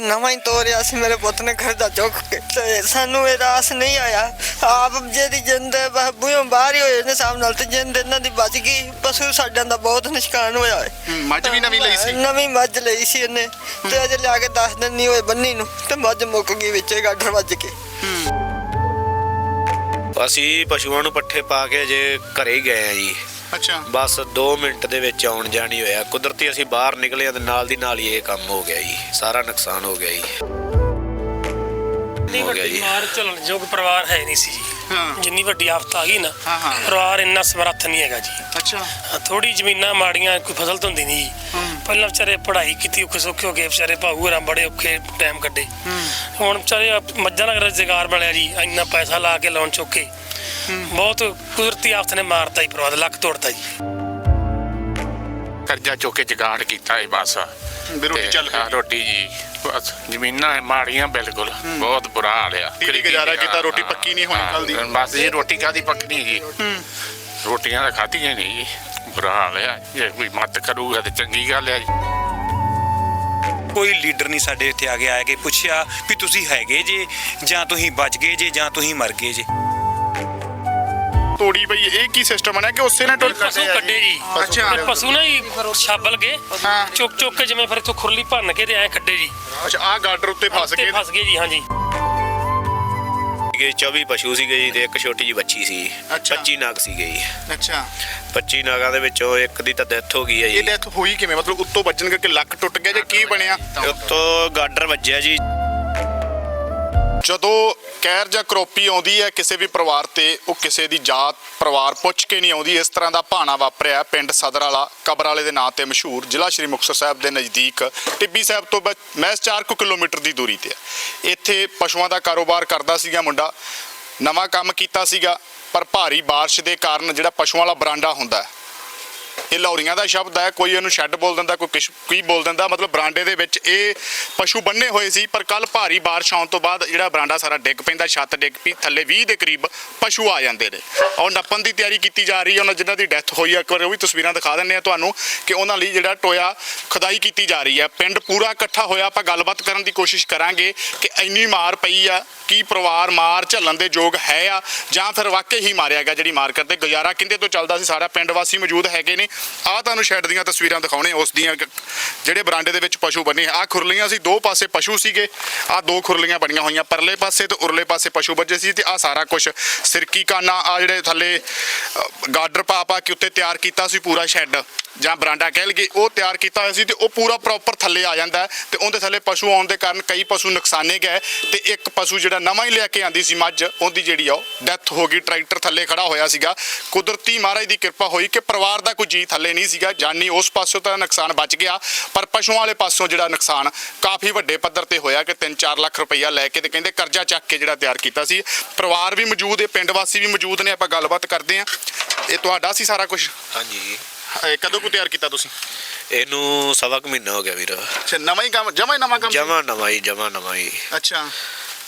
ਜੀ ਨਵਾਂ ਹੀ ਤੋਰਿਆ ਸੀ ਮੇਰੇ ਪੁੱਤ ਨੇ ਖਰਚਾ ਚੁੱਕ ਕੇ। ਤੇ ਸਾਨੂੰ ਇਹ ਰਾਸ ਨਹੀਂ ਆਇਆ। ਆਪ ਜਿਹਦੀ ਜਿੰਦ ਬੂਹੋਂ ਬਾਹਰ ਹੀ ਹੋਏ ਨੇ ਸਾਹਮ ਨਾਲ ਤੇ ਜਿੰਦ ਇਹਨਾਂ ਦੀ ਬਚ ਗਈ। ਪਸ਼ੂ ਸਾਡਿਆਂ ਦਾ ਬਹੁਤ ਨੁਕਸਾਨ ਹੋਇਆ ਹੈ। ਹੂੰ, ਮੱਝ ਵੀ ਨਵੀਂ ਲਈ ਸੀ। ਨਵੀਂ ਮੱਝ ਲਈ ਸੀ ਇਹਨੇ। ਤੇ ਅਜੇ ਲਿਆ ਕੇ 10 ਦਿਨ ਨਹੀਂ ਹੋਏ ਬੰਨੀ ਨੂੰ। ਤੇ ਮੱਝ ਮੁੱਕ ਗਈ ਵਿੱਚੇ ਗਾਡਰ ਵੱਜ ਕੇ। ਅਸੀਂ ਪਸ਼ੂਆਂ ਨੂੰ ਪੱਠੇ ਪਾ ਕੇ ਜੇ ਘਰੇ ਹੀ ਗਏ ਆ ਜੀ। ਅੱਛਾ। ਬਸ 2 ਮਿੰਟ ਦੇ ਵਿੱਚ ਆਉਣ ਜਾਣੀ ਹੋਇਆ। ਕੁਦਰਤੀ ਅਸੀਂ ਬਾਹਰ ਨਿਕਲੇ ਆ ਤੇ ਨਾਲ ਦੀ ਨਾਲ ਹੀ ਇਹ ਕੰਮ ਹੋ ਗਿਆ ਜੀ। ਸਾਰਾ ਨੁਕਸਾਨ ਹੋ ਗਿਆ ਜੀ। ਇੰਨੀ ਹੋ ਗਿਆ ਵੱਡੀ ਜੀ। ਮਾਰ ਝੱਲਣ ਯੋਗ ਪਰਿਵਾਰ ਹੈ ਨਹੀਂ ਸੀ ਜੀ। ਹਾਂ। ਜਿੰਨੀ ਵੱਡੀ ਆਫਤ ਆ ਗਈ ਨਾ ਹਾਂ, ਹਾਂ। ਪਰਿਵਾਰ ਇੰਨਾ ਸਮਰੱਥ ਨਹੀਂ ਹੈਗਾ ਜੀ। ਅੱਛਾ। ਥੋੜੀ ਜ਼ਮੀਨਾਂ ਮਾੜੀਆਂ ਕੋਈ ਫਸਲ ਤਾਂ ਹੁੰਦੀ ਨਹੀਂ ਜੀ। ਪਹਿਲਾਂ ਵਿਚਾਰੇ ਪੜ੍ਹਾਈ ਕੀਤੀ ਔਖੇ ਸੌਖੇ ਹੋ ਗਏ ਵਿਚਾਰੇ ਭਾਊ ਹਰਾਂ ਬੜੇ ਔਖੇ ਟਾਈਮ ਕੱਢੇ। ਹੁਣ ਵਿਚਾਰੇ ਆਪ- ਮੱਝਾਂ ਦਾ ਰੁਜ਼ਗਾਰ ਬਣਿਆ ਜੀ ਇੰਨਾ ਪੈਸਾ ਲਾ ਕੇ ਲੋਨ ਚੁੱਕ ਕੇ। ਬਹੁਤ ਕੁਦਰਤੀ ਆਫਤ ਨੇ ਮਾਰਤਾ ਜੀ ਪਰਿਵਾਰ ਦਾ, ਲੱਕ ਤੋੜਤਾ ਜੀ। ਕਰਜ਼ਾ ਚੁੱਕ ਕੇ ਜਗਾੜ ਕੀਤਾ ਹੈ ਬਸ। ਵੀ ਰੋਟੀ ਤੇ ਚੱਲ ਹਾਂ, ਪਈ ਰੋਟੀ ਜੀ ਬਸ ਜ਼ਮੀਨਾਂ ਮਾੜੀਆਂ ਬਿਲਕੁਲ ਬਹੁਤ ਬੁਰਾ ਹਾਲ ਆ। ਤੀਲੀ ਗੁਜ਼ਾਰਾ ਕੀਤਾ, ਰੋਟੀ ਪੱਕੀ ਨਹੀਂ ਹੋਣੀ ਹਾਂ, ਕੱਲ੍ਹ ਦੀ। ਬਸ ਜੀ ਰੋਟੀ ਕਾਦੀ ਪੱਕਣੀ ਜੀ? ਰੋਟੀਆਂ ਤਾਂ ਖਾਧੀਆਂ ਨਹੀਂ ਜੀ। ਬੁਰਾ ਹਾਲ ਆ। ਜੇ ਕੋਈ ਮਦਦ ਕਰੂਗਾ ਤੇ ਚੰਗੀ ਗੱਲ ਆ ਜੀ। ਕੋਈ ਲੀਡਰ ਨਹੀਂ ਸਾਡੇ ਇੱਥੇ ਆ ਕੇ ਆਇਆ ਕਿ ਪੁੱਛਿਆ ਵੀ ਤੁਸੀਂ ਹੈਗੇ ਜੇ ਜਾਂ ਤੁਸੀਂ ਬਚ ਗਏ ਜੇ ਜਾਂ ਤੁਸੀਂ ਮਰ ਗਏ ਜੇ। ਤੋੜੀ ਬਈ ਇਹ ਕੀ ਸਿਸਟਮ ਬਣਿਆ ਕਿ ਉਸੇ ਨਾਲ ਟੁੱਟ ਪਸ਼ੂ ਕੱਢੇ ਜੀ। ਅੱਛਾ। ਪਸ਼ੂ ਨਾ ਜੀ ਛਾਬਲ ਗਏ। ਹਾਂ। ਚੁੱਕ ਚੁੱਕ ਕੇ ਜਿਵੇਂ ਫਿਰ ਇੱਥੋਂ ਖੁਰਲੀ ਭੰਨ ਕੇ ਤੇ ਐ ਕੱਢੇ ਜੀ। ਅੱਛਾ ਆ ਗਾਡਰ ਉੱਤੇ ਫਸ ਤੇ ਗਏ। ਫਸ ਗਏ ਜੀ ਹਾਂਜੀ। ਸੀਗੇ 24 ਪਸ਼ੂ ਸੀਗੇ ਜੀ ਤੇ ਇੱਕ ਛੋਟੀ ਜੀ ਬੱਚੀ ਸੀ। ਅੱਛਾ। 25 ਨਾਗ ਸੀਗੇ ਜੀ। ਅੱਛਾ। 25 ਨਾਗਾਂ ਦੇ ਵਿੱਚੋਂ ਇੱਕ ਦੀ ਤਾਂ ਡੈਥ ਹੋ ਗਈ ਹੈ ਇਹ ਜੀ ਡੈਥ ਹੋਈ ਕਿਵੇਂ? ਮਤਲਬ ਉੱਤੋਂ ਵੱਜਣ ਕਰਕੇ ਲੱਕ ਟੁੱਟ ਗਿਆ ਜਾਂ ਕੀ ਬਣਿਆ? ਉੱਤੋਂ ਗਾਡਰ ਵੱਜਿਆ ਜੀ। ਜਦੋਂ ਕਹਿਰ ਜਾਂ ਕਰੋਪੀ ਆਉਂਦੀ ਹੈ, ਕਿਸੇ ਵੀ ਪਰਿਵਾਰ ਤੇ, ਉਹ ਕਿਸੇ ਦੀ ਜਾਤ, ਪਰਿਵਾਰ ਪੁੱਛ ਕੇ ਨਹੀਂ ਆਉਂਦੀ। ਇਸ ਤਰ੍ਹਾਂ ਦਾ ਭਾਣਾ ਵਾਪਰਿਆ ਪਿੰਡ ਸਦਰ ਵਾਲਾ, ਕਬਰ ਵਾਲੇ ਦੇ ਨਾਂ ਤੇ ਮਸ਼ਹੂਰ ਜ਼ਿਲ੍ਹਾ ਸ਼੍ਰੀ ਮੁਕਤਸਰ ਸਾਹਿਬ ਦੇ ਨਜ਼ਦੀਕ। ਟਿੱਬੀ ਸਾਹਿਬ ਤੋਂ ਬ- ਮਹਿਜ਼ 4 ਕੁ ਕਿਲੋਮੀਟਰ ਦੀ ਦੂਰੀ ਤੇ ਹੈ। ਇੱਥੇ ਪਸ਼ੂਆਂ ਦਾ ਕਾਰੋਬਾਰ ਕਰਦਾ ਸੀਗਾ ਮੁੰਡਾ, ਨਵਾਂ ਕੰਮ ਕੀਤਾ ਸੀਗਾ, ਪਰ ਭਾਰੀ ਬਾਰਿਸ਼ ਦੇ ਕਾਰਨ ਜਿਹੜਾ ਪਸ਼ੂਆਂ ਵਾਲਾ ਬਰਾਂਡਾ ਹੁੰਦਾ ਹੈ ਇਹ ਲੌਰੀਆਂ ਦਾ ਸ਼ਬਦ ਹੈ, ਕੋਈ ਇਹਨੂੰ ਸ਼ੈੱਡ ਬੋਲ ਦਿੰਦਾ, ਕੋਈ ਕਿਸ਼ ਕੀ ਬੋਲ ਦਿੰਦਾ, ਮਤਲਬ ਬਰਾਂਡੇ ਦੇ ਵਿੱਚ ਇਹ ਪਸ਼ੂ ਬੰਨੇ ਹੋਏ ਸੀ, ਪਰ ਕੱਲ ਭਾਰੀ ਬਾਰਿਸ਼ ਆਉਣ ਤੋਂ ਬਾਅਦ ਜਿਹੜਾ ਬਰਾਂਡਾ ਸਾਰਾ ਡਿੱਗ ਪੈਂਦਾ, ਛੱਤ ਡਿੱਗ ਪਈ, ਥੱਲੇ 20 ਦੇ ਕਰੀਬ ਪਸ਼ੂ ਆ ਜਾਂਦੇ ਨੇ। ਔਰ ਨੱਪਣ ਦੀ ਤਿਆਰੀ ਕੀਤੀ ਜਾ ਰਹੀ ਹੈ, ਉਹਨਾਂ ਜਿਨ੍ਹਾਂ ਦੀ ਡੈਥ ਹੋਈ ਹੈ, ਇੱਕ ਵਾਰ ਉਹ ਵੀ ਤਸਵੀਰਾਂ ਦਿਖਾ ਦਿੰਨੇ ਆ ਤੁਹਾਨੂੰ ਕਿ ਉਹਨਾਂ ਲਈ ਜਿਹੜਾ ਟੋਇਆ ਖਦਾਈ ਕੀਤੀ ਜਾ ਰਹੀ ਹੈ। ਪਿੰਡ ਪੂਰਾ ਇਕੱਠਾ ਹੋਇਆ, ਆਪਾਂ ਗੱਲਬਾਤ ਕਰਨ ਦੀ ਕੋਸ਼ਿਸ਼ ਕਰਾਂਗੇ ਕਿ ਇੰਨੀ ਮਾਰ ਪਈ ਆ, ਕੀ ਪਰਿਵਾਰ ਮਾਰ ਝੱਲਣ ਦੇ ਯੋਗ ਹੈ ਆ, ਜਾਂ ਫਿਰ ਵਾਕਈ ਹੀ ਮਾਰਿਆ ਗਿਆ, ਜਿਹੜੀ ਮਾਰ ਕਰਦੇ ਗੁਜ਼ਾਰਾ ਕਿੰਦੇ ਤੋਂ ਚੱਲਦਾ ਸੀ, ਸਾਰਾ ਪਿੰਡ ਵਾਸੀ ਮੌਜੂਦ ਹੈਗੇ ਨੇ। ਆਹ ਤੁਹਾਨੂੰ ਸ਼ੈੱਡ ਦੀਆਂ ਤਸਵੀਰਾਂ ਦਿਖਾਉਣੇ ਉਸ ਦੀਆਂ ਜਿਹੜੇ ਬਰਾਂਡੇ ਦੇ ਵਿੱਚ ਪਸ਼ੂ ਬੰਨੇ ਆ। ਖੁਰਲੀਆਂ ਸੀ ਦੋ ਪਾਸੇ ਪਸ਼ੂ ਸੀਗੇ। ਆ ਦੋ ਖੁਰਲੀਆਂ ਬਣੀਆਂ ਹੋਈਆਂ ਪਰਲੇ ਪਾਸੇ ਤੇ ਉਰਲੇ ਪਾਸੇ ਪਸ਼ੂ ਬੱਜੇ ਸੀ ਤੇ ਆ ਸਾਰਾ ਕੁਝ ਸਿਰਕੀ ਕਾਨਾ ਆ ਜਿਹੜੇ ਥੱਲੇ ਅ, ਪਾ ਪਾ ਕੇ ਉੱਤੇ ਤਿਆਰ ਕੀਤਾ ਸੀ ਪੂਰਾ ਸ਼ੈੱਡ ਜਾਂ ਬਰਾਂਡਾ ਕਹਿ ਲਈਏ। ਉਹ ਤਿਆਰ ਕੀਤਾ ਹੋਇਆ ਸੀ ਤੇ ਉਹ ਪੂਰਾ ਪ੍ਰੋਪਰ ਥੱਲੇ ਆ ਜਾਂਦਾ ਤੇ ਉਹਦੇ ਥੱਲੇ ਪਸ਼ੂ ਆਉਣ ਦੇ ਕਾਰਨ ਕਈ ਪਸ਼ੂ ਨੁਕਸਾਨੇ ਗਏ ਤੇ ਇੱਕ ਪਸ਼ੂ ਜਿਹੜਾ ਨਵਾਂ ਹੀ ਲੈ ਕੇ ਆਂਦੀ ਸੀ ਮੱਝ ਉਹਦੀ ਜਿਹੜੀ ਆ ਉਹ ਡੈਥ ਹੋ ਗਈ ਟਰੈਕਟਰ ਥੱਲੇ ਖੜਾ ਹੋਇਆ ਸੀਗਾ। ਕੁਦਰਤੀ ਮਹਾਰਾਜ ਦੀ ਕਿਰਪਾ ਹੋਈ ਕਿ ਪਰਿਵਾਰ ਦਾ ਕੋਈ ਜੀ ਥੱਲੇ ਨਹੀਂ ਸੀਗਾ ਜਾਨੀ ਉਸ ਪਾਸੋਂ ਤਾਂ ਨੁਕਸਾਨ ਬਚ ਗਿਆ ਪਰ ਪਸ਼ੂਆਂ ਵਾਲੇ ਪਾਸੋਂ ਜਿਹੜਾ ਨੁਕਸਾਨ ਕਾਫੀ ਵੱਡੇ ਪੱਧਰ ਤੇ ਹੋਇਆ ਕਿ 3-4 ਲੱਖ ਰੁਪਈਆ ਲੈ ਕੇ ਤੇ ਕਹਿੰਦੇ ਕਰਜ਼ਾ ਚੱਕ ਕੇ ਜਿਹੜਾ ਤਿਆਰ ਕੀਤਾ ਸੀ। ਪਰਿਵਾਰ ਵੀ ਮੌਜੂਦ ਹੈ ਪਿੰਡ ਵਾਸੀ ਵੀ ਮੌਜੂਦ ਨੇ ਆਪਾਂ ਗੱਲਬਾਤ ਕਰਦੇ ਹਾਂ। ਇਹ ਤੁਹਾਡਾ ਸੀ ਸਾਰਾ ਕੁਝ ਹਾਂਜੀ। ਕਦੋਂ ਕੁ ਤਿਆਰ ਕੀਤਾ ਤੁਸੀਂ? ਇਹਨੂੰ ਸਵਾ ਕੁ ਮਹੀਨਾ ਹੋ ਗਿਆ ਵੀਰ। ਅੱਛਾ ਨਵਾਂ ਹੀ ਕੰਮ ਜਮਾ ਹੀ ਨਵਾਂ ਕੰਮ? ਜਮਾ ਨਵਾਂ ਹੀ ਜਮਾ ਨਵਾਂ ਹੀ। ਅੱਛਾ।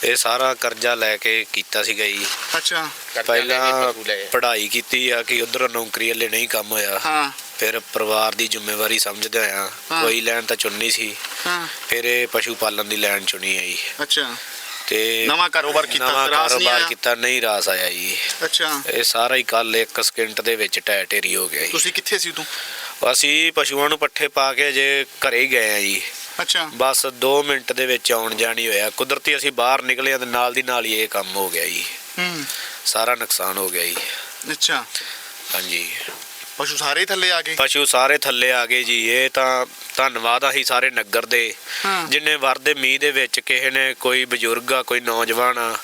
ਇਹ ਸਾਰਾ ਕਰਜ਼ਾ ਲੈ ਕੇ ਕੀਤਾ ਸੀਗਾ ਜੀ। ਅੱਛਾ। ਪਹਿਲਾਂ ਪੜ੍ਹਾਈ ਕੀਤੀ ਆ ਕਿ ਉਧਰ ਨੌਕਰੀ ਵਾਲੇ ਨਹੀਂ ਕੰਮ ਹੋਇਆ। ਹਾਂ। ਫਿਰ ਪਰਿਵਾਰ ਦੀ ਜ਼ਿੰਮੇਵਾਰੀ ਸਮਝਦੇ ਹੋਇਆ। ਕੋਈ ਲੈਣ ਤਾਂ ਚੁਣਨੀ ਸੀ। ਹਾਂ। ਫਿਰ ਇਹ ਪਸ਼ੂ ਪਾਲਣ ਦੀ ਲੈਣ ਚੁਣੀ ਹੈ ਜੀ। ਅੱਛਾ। ਤੇ ਨਵਾਂ ਕਾਰੋਬਾਰ ਕੀਤਾ, ਨਵਾਂ ਰਾਸ ਨਹੀਂ ਕਾਰੋਬਾਰ? ਕੀਤਾ ਨਹੀਂ ਰਾਸ ਆਇਆ ਜੀ। ਅੱਛਾ। ਇਹ ਸਾਰਾ ਹੀ ਕੱਲ ਇੱਕ ਸਕਿੰਟ ਦੇ ਵਿੱਚ ਟੈ ਢੇਰੀ ਹੋ ਗਿਆ ਜੀ। ਤੁਸੀਂ ਕਿੱਥੇ ਸੀ ਤੂੰ ਅਸੀਂ ਪਸ਼ੂਆਂ ਨੂੰ ਪੱਠੇ ਪਾ ਕੇ ਜੇ ਘਰੇ ਹੀ ਗਏ ਆ ਜੀ। ਅੱਛਾ। ਬਸ 2 ਮਿੰਟ ਦੇ ਵਿੱਚ ਆਉਣ ਜਾਣੀ ਹੋਇਆ। ਕੁਦਰਤੀ ਅਸੀਂ ਬਾਹਰ ਨਿਕਲੇ ਤੇ ਨਾਲ ਦੀ ਨਾਲ ਹੀ ਇਹ ਕੰਮ ਹੋ ਗਿਆ ਜੀ। ਹੂੰ। ਸਾਰਾ ਨੁਕਸਾਨ ਹੋ ਗਿਆ ਜੀ। ਅੱਛਾ। ਹਾਂਜੀ। ਪਸ਼ੂ ਸਾਰੇ ਥੱਲੇ ਆ ਗਏ? ਪਸ਼ੂ ਸਾਰੇ ਥੱਲੇ ਆ ਗਏ ਜੀ। ਇਹ ਤਾਂ ਧੰਨਵਾਦ ਆਹੀ ਸਾਰੇ ਨਗਰ ਦੇ। ਜਿੰਨੇ ਵਰਦੇ ਮੀਂਹ ਦੇ ਵਿੱਚ ਕਿਸੇ ਨੇ ਕੋਈ ਬਜ਼ੁਰਗ ਆ ਕੋਈ ਨੌਜਵਾਨ ਆ।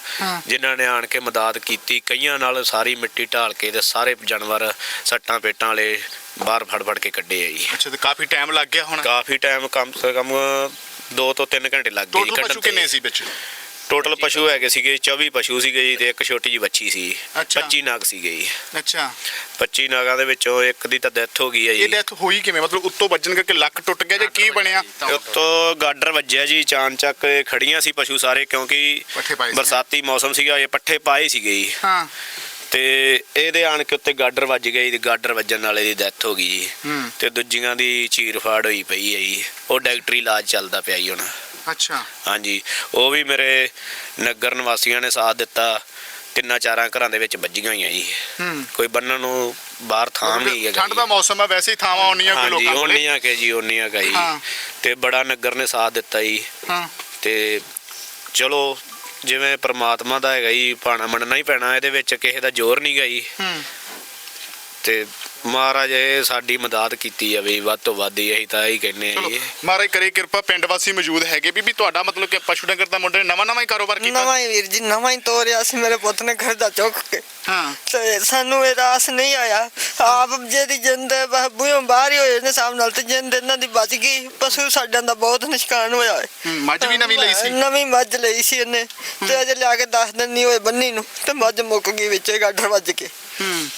ਜਿਨ੍ਹਾਂ ਨੇ ਆਣ ਕੇ ਮਦਦ ਕੀਤੀ ਕਈਆਂ ਨਾਲ ਸਾਰੀ ਮਿੱਟੀ ਢਾਲ ਕੇ ਤੇ ਸਾਰੇ ਜਾਨਵਰ ਸੱਟਾਂ ਪੇਟਾਂ ਵਾਲੇ ਬਾਹਰ ਫੜ ਫੜ ਕੇ ਕੱਢੇ ਆ ਜੀ। ਅੱਛਾ ਤੇ ਕਾਫੀ ਟਾਈਮ ਲੱਗ ਗਿਆ ਹੁਣ? ਕਾਫੀ ਟਾਈਮ ਕਮ ਸੇ ਕਮ 2 ਤੋਂ 3 ਘੰਟੇ ਲੱਗ ਗਏ ਜੀ ਟੋਟਲ ਪਸ਼ੂ ਕੱਢਣ ਤੇ। ਕਿੰਨੇ ਸੀ ਵਿੱਚ? ਟੋਟਲ ਪਸ਼ੂ ਹੈਗੇ ਸੀਗੇ 24 ਪਸ਼ੂ ਸੀਗੇ ਜੀ ਤੇ ਇੱਕ ਛੋਟੀ ਜੀ ਬੱਚੀ ਸੀ। ਅੱਛਾ। 25 ਨਾਗ ਸੀਗੇ ਜੀ। ਅੱਛਾ। 25 ਨਾਗਾਂ ਦੇ ਵਿੱਚੋਂ ਇੱਕ ਦੀ ਤਾਂ ਡੈਥ ਹੋ ਗਈ ਹੈ ਇਹ ਜੀ ਡੈਥ ਹੋਈ ਕਿਵੇਂ? ਮਤਲਬ ਉੱਤੋਂ ਵੱਜਣ ਕਰਕੇ ਲੱਕ ਟੁੱਟ ਗਿਆ ਜਾਂ ਕੀ ਬਣਿਆ? ਉੱਤੋਂ ਗਾਡਰ ਵੱਜਿਆ ਜੀ ਚਾਨ ਚੱਕ ਇਹ ਖੜੀਆਂ ਸੀ ਪਸ਼ੂ ਸਾਰੇ ਕਿਉਂਕਿ ਪੱਠੇ ਪਾਏ ਸੀ। ਬਰਸਾਤੀ ਮੌਸਮ ਸੀਗਾ ਇਹ ਪੱਠੇ ਪਾਏ ਸੀਗੇ ਜੀ। ਹਾਂ। ਤੇ ਇਹਦੇ ਆਣ ਕੇ ਉੱਤੇ ਗਾਡਰ ਵੱਜ ਗਈ ਤੇ ਗਾਡਰ ਵੱਜਣ ਵਾਲੇ ਦੀ ਡੈਥ ਹੋ ਗਈ ਜੀ। ਤੇ ਦੂਜੀਆਂ ਦੀ ਚੀਰ ਫਾੜ ਹੋਈ ਪਈ ਹੈ ਜੀ। ਉਹ ਡਾਕਟਰੀ ਇਲਾਜ ਚੱਲਦਾ ਪਿਆ ਜੀ ਹੁਣ। ਅੱਛਾ। ਹਾਂਜੀ। ਉਹ ਵੀ ਮੇਰੇ ਨਗਰ ਨਿਵਾਸੀਆਂ ਨੇ ਸਾਥ ਦਿੱਤਾ। ਤਿੰਨਾਂ ਚਾਰਾਂ ਘਰਾਂ ਦੇ ਵਿੱਚ ਵੱਜੀਆਂ ਹੋਈਆਂ ਜੀ। ਕੋਈ ਬੰਨਣ ਨੂੰ ਬਾਹਰ ਥਾਂ ਨਹੀਂ ਹੈਗਾ ਠੰਡ ਦਾ ਮੌਸਮ ਹੈ ਵੈਸੇ ਹੀ ਥਾਵਾਂ ਆਉਣੀਆਂ ਕੋਈ ਲੋਕਾਂ ਕੋਲੇ। ਕਿ ਜੀ ਉਹਨੀਆਂ ਕਿ ਜੀ। ਤੇ ਬੜਾ ਨਗਰ ਨੇ ਸਾਥ ਦਿੱਤਾ ਜੀ। ਹਾਂ। ਤੇ ਚਲੋ ਜਿਵੇਂ ਪ੍ਰਮਾਤਮਾ ਦਾ ਹੈਗਾ ਜੀ ਪਾਣਾ ਮੰਨਣਾ ਹੀ ਪੈਣਾ, ਇਹਦੇ ਵਿੱਚ ਕਿਸੇ ਦਾ ਜ਼ੋਰ ਨਹੀਂ ਗਈ ਹੂੰ। ਤੇ ਮਹਾਰਾਜ ਇਹ ਸਾਡੀ ਮਦਦ ਕੀਤੀ ਜਾਵੇ ਵੱਧ ਤੋਂ ਵੱਧ ਹੀ ਅਸੀਂ ਤਾਂ ਇਹੀ ਕਹਿੰਦੇ ਆ ਜੀ। ਮਹਾਰਾਜ ਕਰੇ ਕਿਰਪਾ ਪਿੰਡ ਵਾਸੀ ਮੌਜੂਦ ਹੈਗੇ। ਬੀਬੀ ਤੁਹਾਡਾ ਮਤਲਬ ਕਿ ਪਸ਼ੂ ਡੰਗਰ ਦਾ ਮੁੰਡੇ ਨੇ ਨਵਾਂ ਨਵਾਂ ਹੀ ਕਾਰੋਬਾਰ ਕੀਤਾ। ਨਵਾਂ ਹੀ ਵੀਰ ਜੀ ਨਵਾਂ ਹੀ ਤੋਰਿਆ ਸੀ ਮੇਰੇ ਪੁੱਤ ਨੇ ਘਰ ਦਾ ਚੁੱਕ ਕੇ। ਹਾਂ। ਤੇ ਸਾਨੂੰ ਇਹ ਰਾਸ ਨਹੀਂ ਆਇਆ। ਆਪ ਜਿਹਦੀ ਜਿੰਦ ਬੂਹੋਂ ਬਾਹਰ ਹੀ ਹੋਏ ਨੇ ਸਾਹਮ ਨਾਲ ਤੇ ਜਿੰਦ ਇਹਨਾਂ ਦੀ ਬਚ ਗਈ। ਪਸ਼ੂ ਸਾਡਿਆਂ ਦਾ ਬਹੁਤ ਨੁਕਸਾਨ ਹੋਇਆ ਹੈ। ਹੂੰ, ਮੱਝ ਵੀ ਨਵੀਂ ਲਈ ਸੀ। ਨਵੀਂ ਮੱਝ ਲਈ ਸੀ ਇਹਨੇ। ਤੇ ਅਜੇ ਲਿਆ ਕੇ 10 ਦਿਨ ਨਹੀਂ ਹੋਏ ਬੰਨੀ ਨੂੰ। ਤੇ ਮੱਝ ਮੁੱਕ ਗਈ ਵਿੱਚੇ ਗਾਡਰ ਵੱਜ ਕੇ। ਹੂੰ।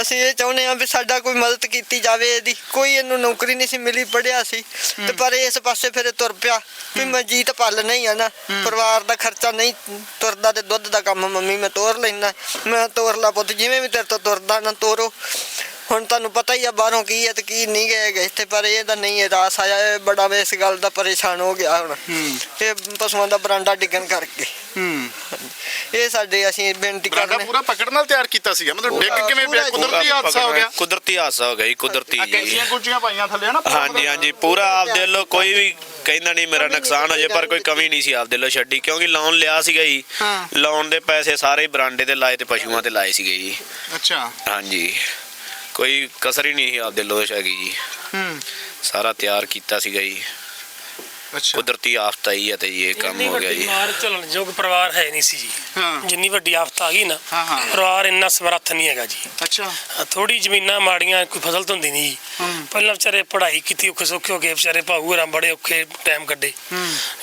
ਅਸੀਂ ਇਹ ਚਾਹੁੰਦੇ ਹਾਂ ਵੀ ਸਾਡਾ ਕੋਈ ਮਦਦ ਕੀਤੀ ਜਾਵੇ ਇਹਦੀ। ਕੋਈ ਇਹਨੂੰ ਨੌਕਰੀ ਨਹੀਂ ਸੀ ਮਿਲੀ ਪੜਿਆ ਸੀ। ਤੇ ਪਰ ਇਸ ਪਾਸੇ ਫਿਰ ਇਹ ਤੁਰ ਪਿਆ ਵੀ ਮੈਂ ਜੀਤ ਪਲ ਨਹੀਂ ਆ ਨਾ। ਪਰਿਵਾਰ ਦਾ ਖਰਚਾ ਨਹੀਂ ਤੁਰਦਾ ਤੇ ਦੁੱਧ ਦਾ ਕੰਮ ਮੰਮੀ ਮੈਂ ਤੋਰ ਲੈਣਾ ਮੈਂ ਤੋਰ ਲਾ ਪੁੱਤ ਜਿਵੇਂ ਵੀ ਤੇਰੇ ਤੋਂ ਤੁਰਦਾ ਨਾ ਤੋਰੋ। ਹੁਣ ਤੁਹਾਨੂੰ ਪਤਾ ਹੀ ਆ ਬਾਹਰੋਂ ਕੀ ਹੈ ਤੇ ਕੀ ਨਹੀਂ ਗਏ ਗਏ ਤੇ ਪਰ ਇਹਦਾ ਨਹੀਂ ਇਹ ਰਾਸ ਆਇਆ ਇਹ ਬੜਾ ਵੇ ਇਸ ਗੱਲ ਦਾ ਪਰੇਸ਼ਾਨ ਹੋ ਗਿਆ ਹੁਣ। ਇਹ ਪਸ਼ੂਆਂ ਦਾ ਬਰਾਂਡਾ ਡਿੱਗਣ ਕਰਕੇ। ਹੂੰ। ਇਹ ਸਾਡੇ ਅਸੀਂ ਬੇਨਤੀ ਬਰਾਂਡਾ ਪੂਰਾ ਪਕੜ ਨਾਲ ਤਿਆਰ ਕੀਤਾ ਸੀਗਾ ਮਤਲਬ ਡਿੱਗ ਕਿਵੇਂ ਪਿਆ? ਕੁਦਰਤੀ ਹਾਦਸਾ ਹੋ ਗਿਆ। ਕੁਦਰਤੀ ਹਾਦਸਾ ਹੋ ਗਿਆ ਜੀ ਕੁਦਰਤੀ ਆ ਜੀ। ਕੈਂਚੀਆਂ ਕੁੰਚੀਆਂ ਪਾਈਆਂ ਥੱਲੇ ਹਨਾ? ਪੂਰਾ ਹਾਂਜੀ ਹਾਂਜੀ। ਪੂਰਾ ਆਪ ਦੇ ਲੋ ਕੋਈ ਵੀ ਕਹਿੰਦਾ ਨਹੀਂ ਮੇਰਾ ਨੁਕਸਾਨ ਹੋ ਜੇ ਪਰ ਕੋਈ ਕਮੀ ਨਹੀਂ ਸੀ ਆਪ ਦੇ ਲੋ ਛੱਡੀ ਕਿਉਂਕਿ ਲੋਨ ਲਿਆ ਸੀਗਾ ਜੀ। ਹਾਂ। ਲੋਨ ਦੇ ਪੈਸੇ ਸਾਰੇ ਬਰਾਂਡੇ ਤੇ ਲਾਏ ਤੇ ਪਸ਼ੂਆਂ ਤੇ ਲਾਏ ਸੀਗੇ ਜੀ। ਅੱਛਾ। ਹਾਂਜੀ। ਕੋਈ ਕਸਰ ਹੀ ਨਹੀਂ ਸੀ ਆਪ ਦੇ ਲੋ ਹੈਗੀ ਜੀ। ਹੂੰ। ਸਾਰਾ ਤਿਆਰ ਕੀਤਾ ਸੀਗਾ ਜੀ। ਅੱਛਾ। ਕੁਦਰਤੀ ਆਫਤ ਆਈ ਹੈ ਤੇ ਜੀ ਇਹ ਕੰਮ ਇੰਨੀ ਹੋ ਗਿਆ ਵੱਡੀ ਜੀ। ਮਾਰ ਝੱਲਣ ਯੋਗ ਪਰਿਵਾਰ ਹੈ ਨਹੀਂ ਸੀ ਜੀ। ਹਾਂ। ਜਿੰਨੀ ਵੱਡੀ ਆਫਤ ਆ ਗਈ ਨਾ ਹਾਂ, ਹਾਂ। ਪਰਿਵਾਰ ਇੰਨਾ ਸਮਰੱਥ ਨਹੀਂ ਹੈਗਾ ਜੀ। ਅੱਛਾ। ਥੋੜੀ ਜ਼ਮੀਨਾਂ ਮਾੜੀਆਂ ਕੋਈ ਫਸਲ ਤਾਂ ਹੁੰਦੀ ਨਹੀਂ ਜੀ। ਪਹਿਲਾਂ ਵਿਚਾਰੇ ਪੜ੍ਹਾਈ ਕੀਤੀ ਔਖੇ ਸੌਖੇ ਹੋ ਗਏ ਵਿਚਾਰੇ ਭਾਊ ਹਰਾਂ ਬੜੇ ਔਖੇ ਟਾਈਮ ਕੱਢੇ।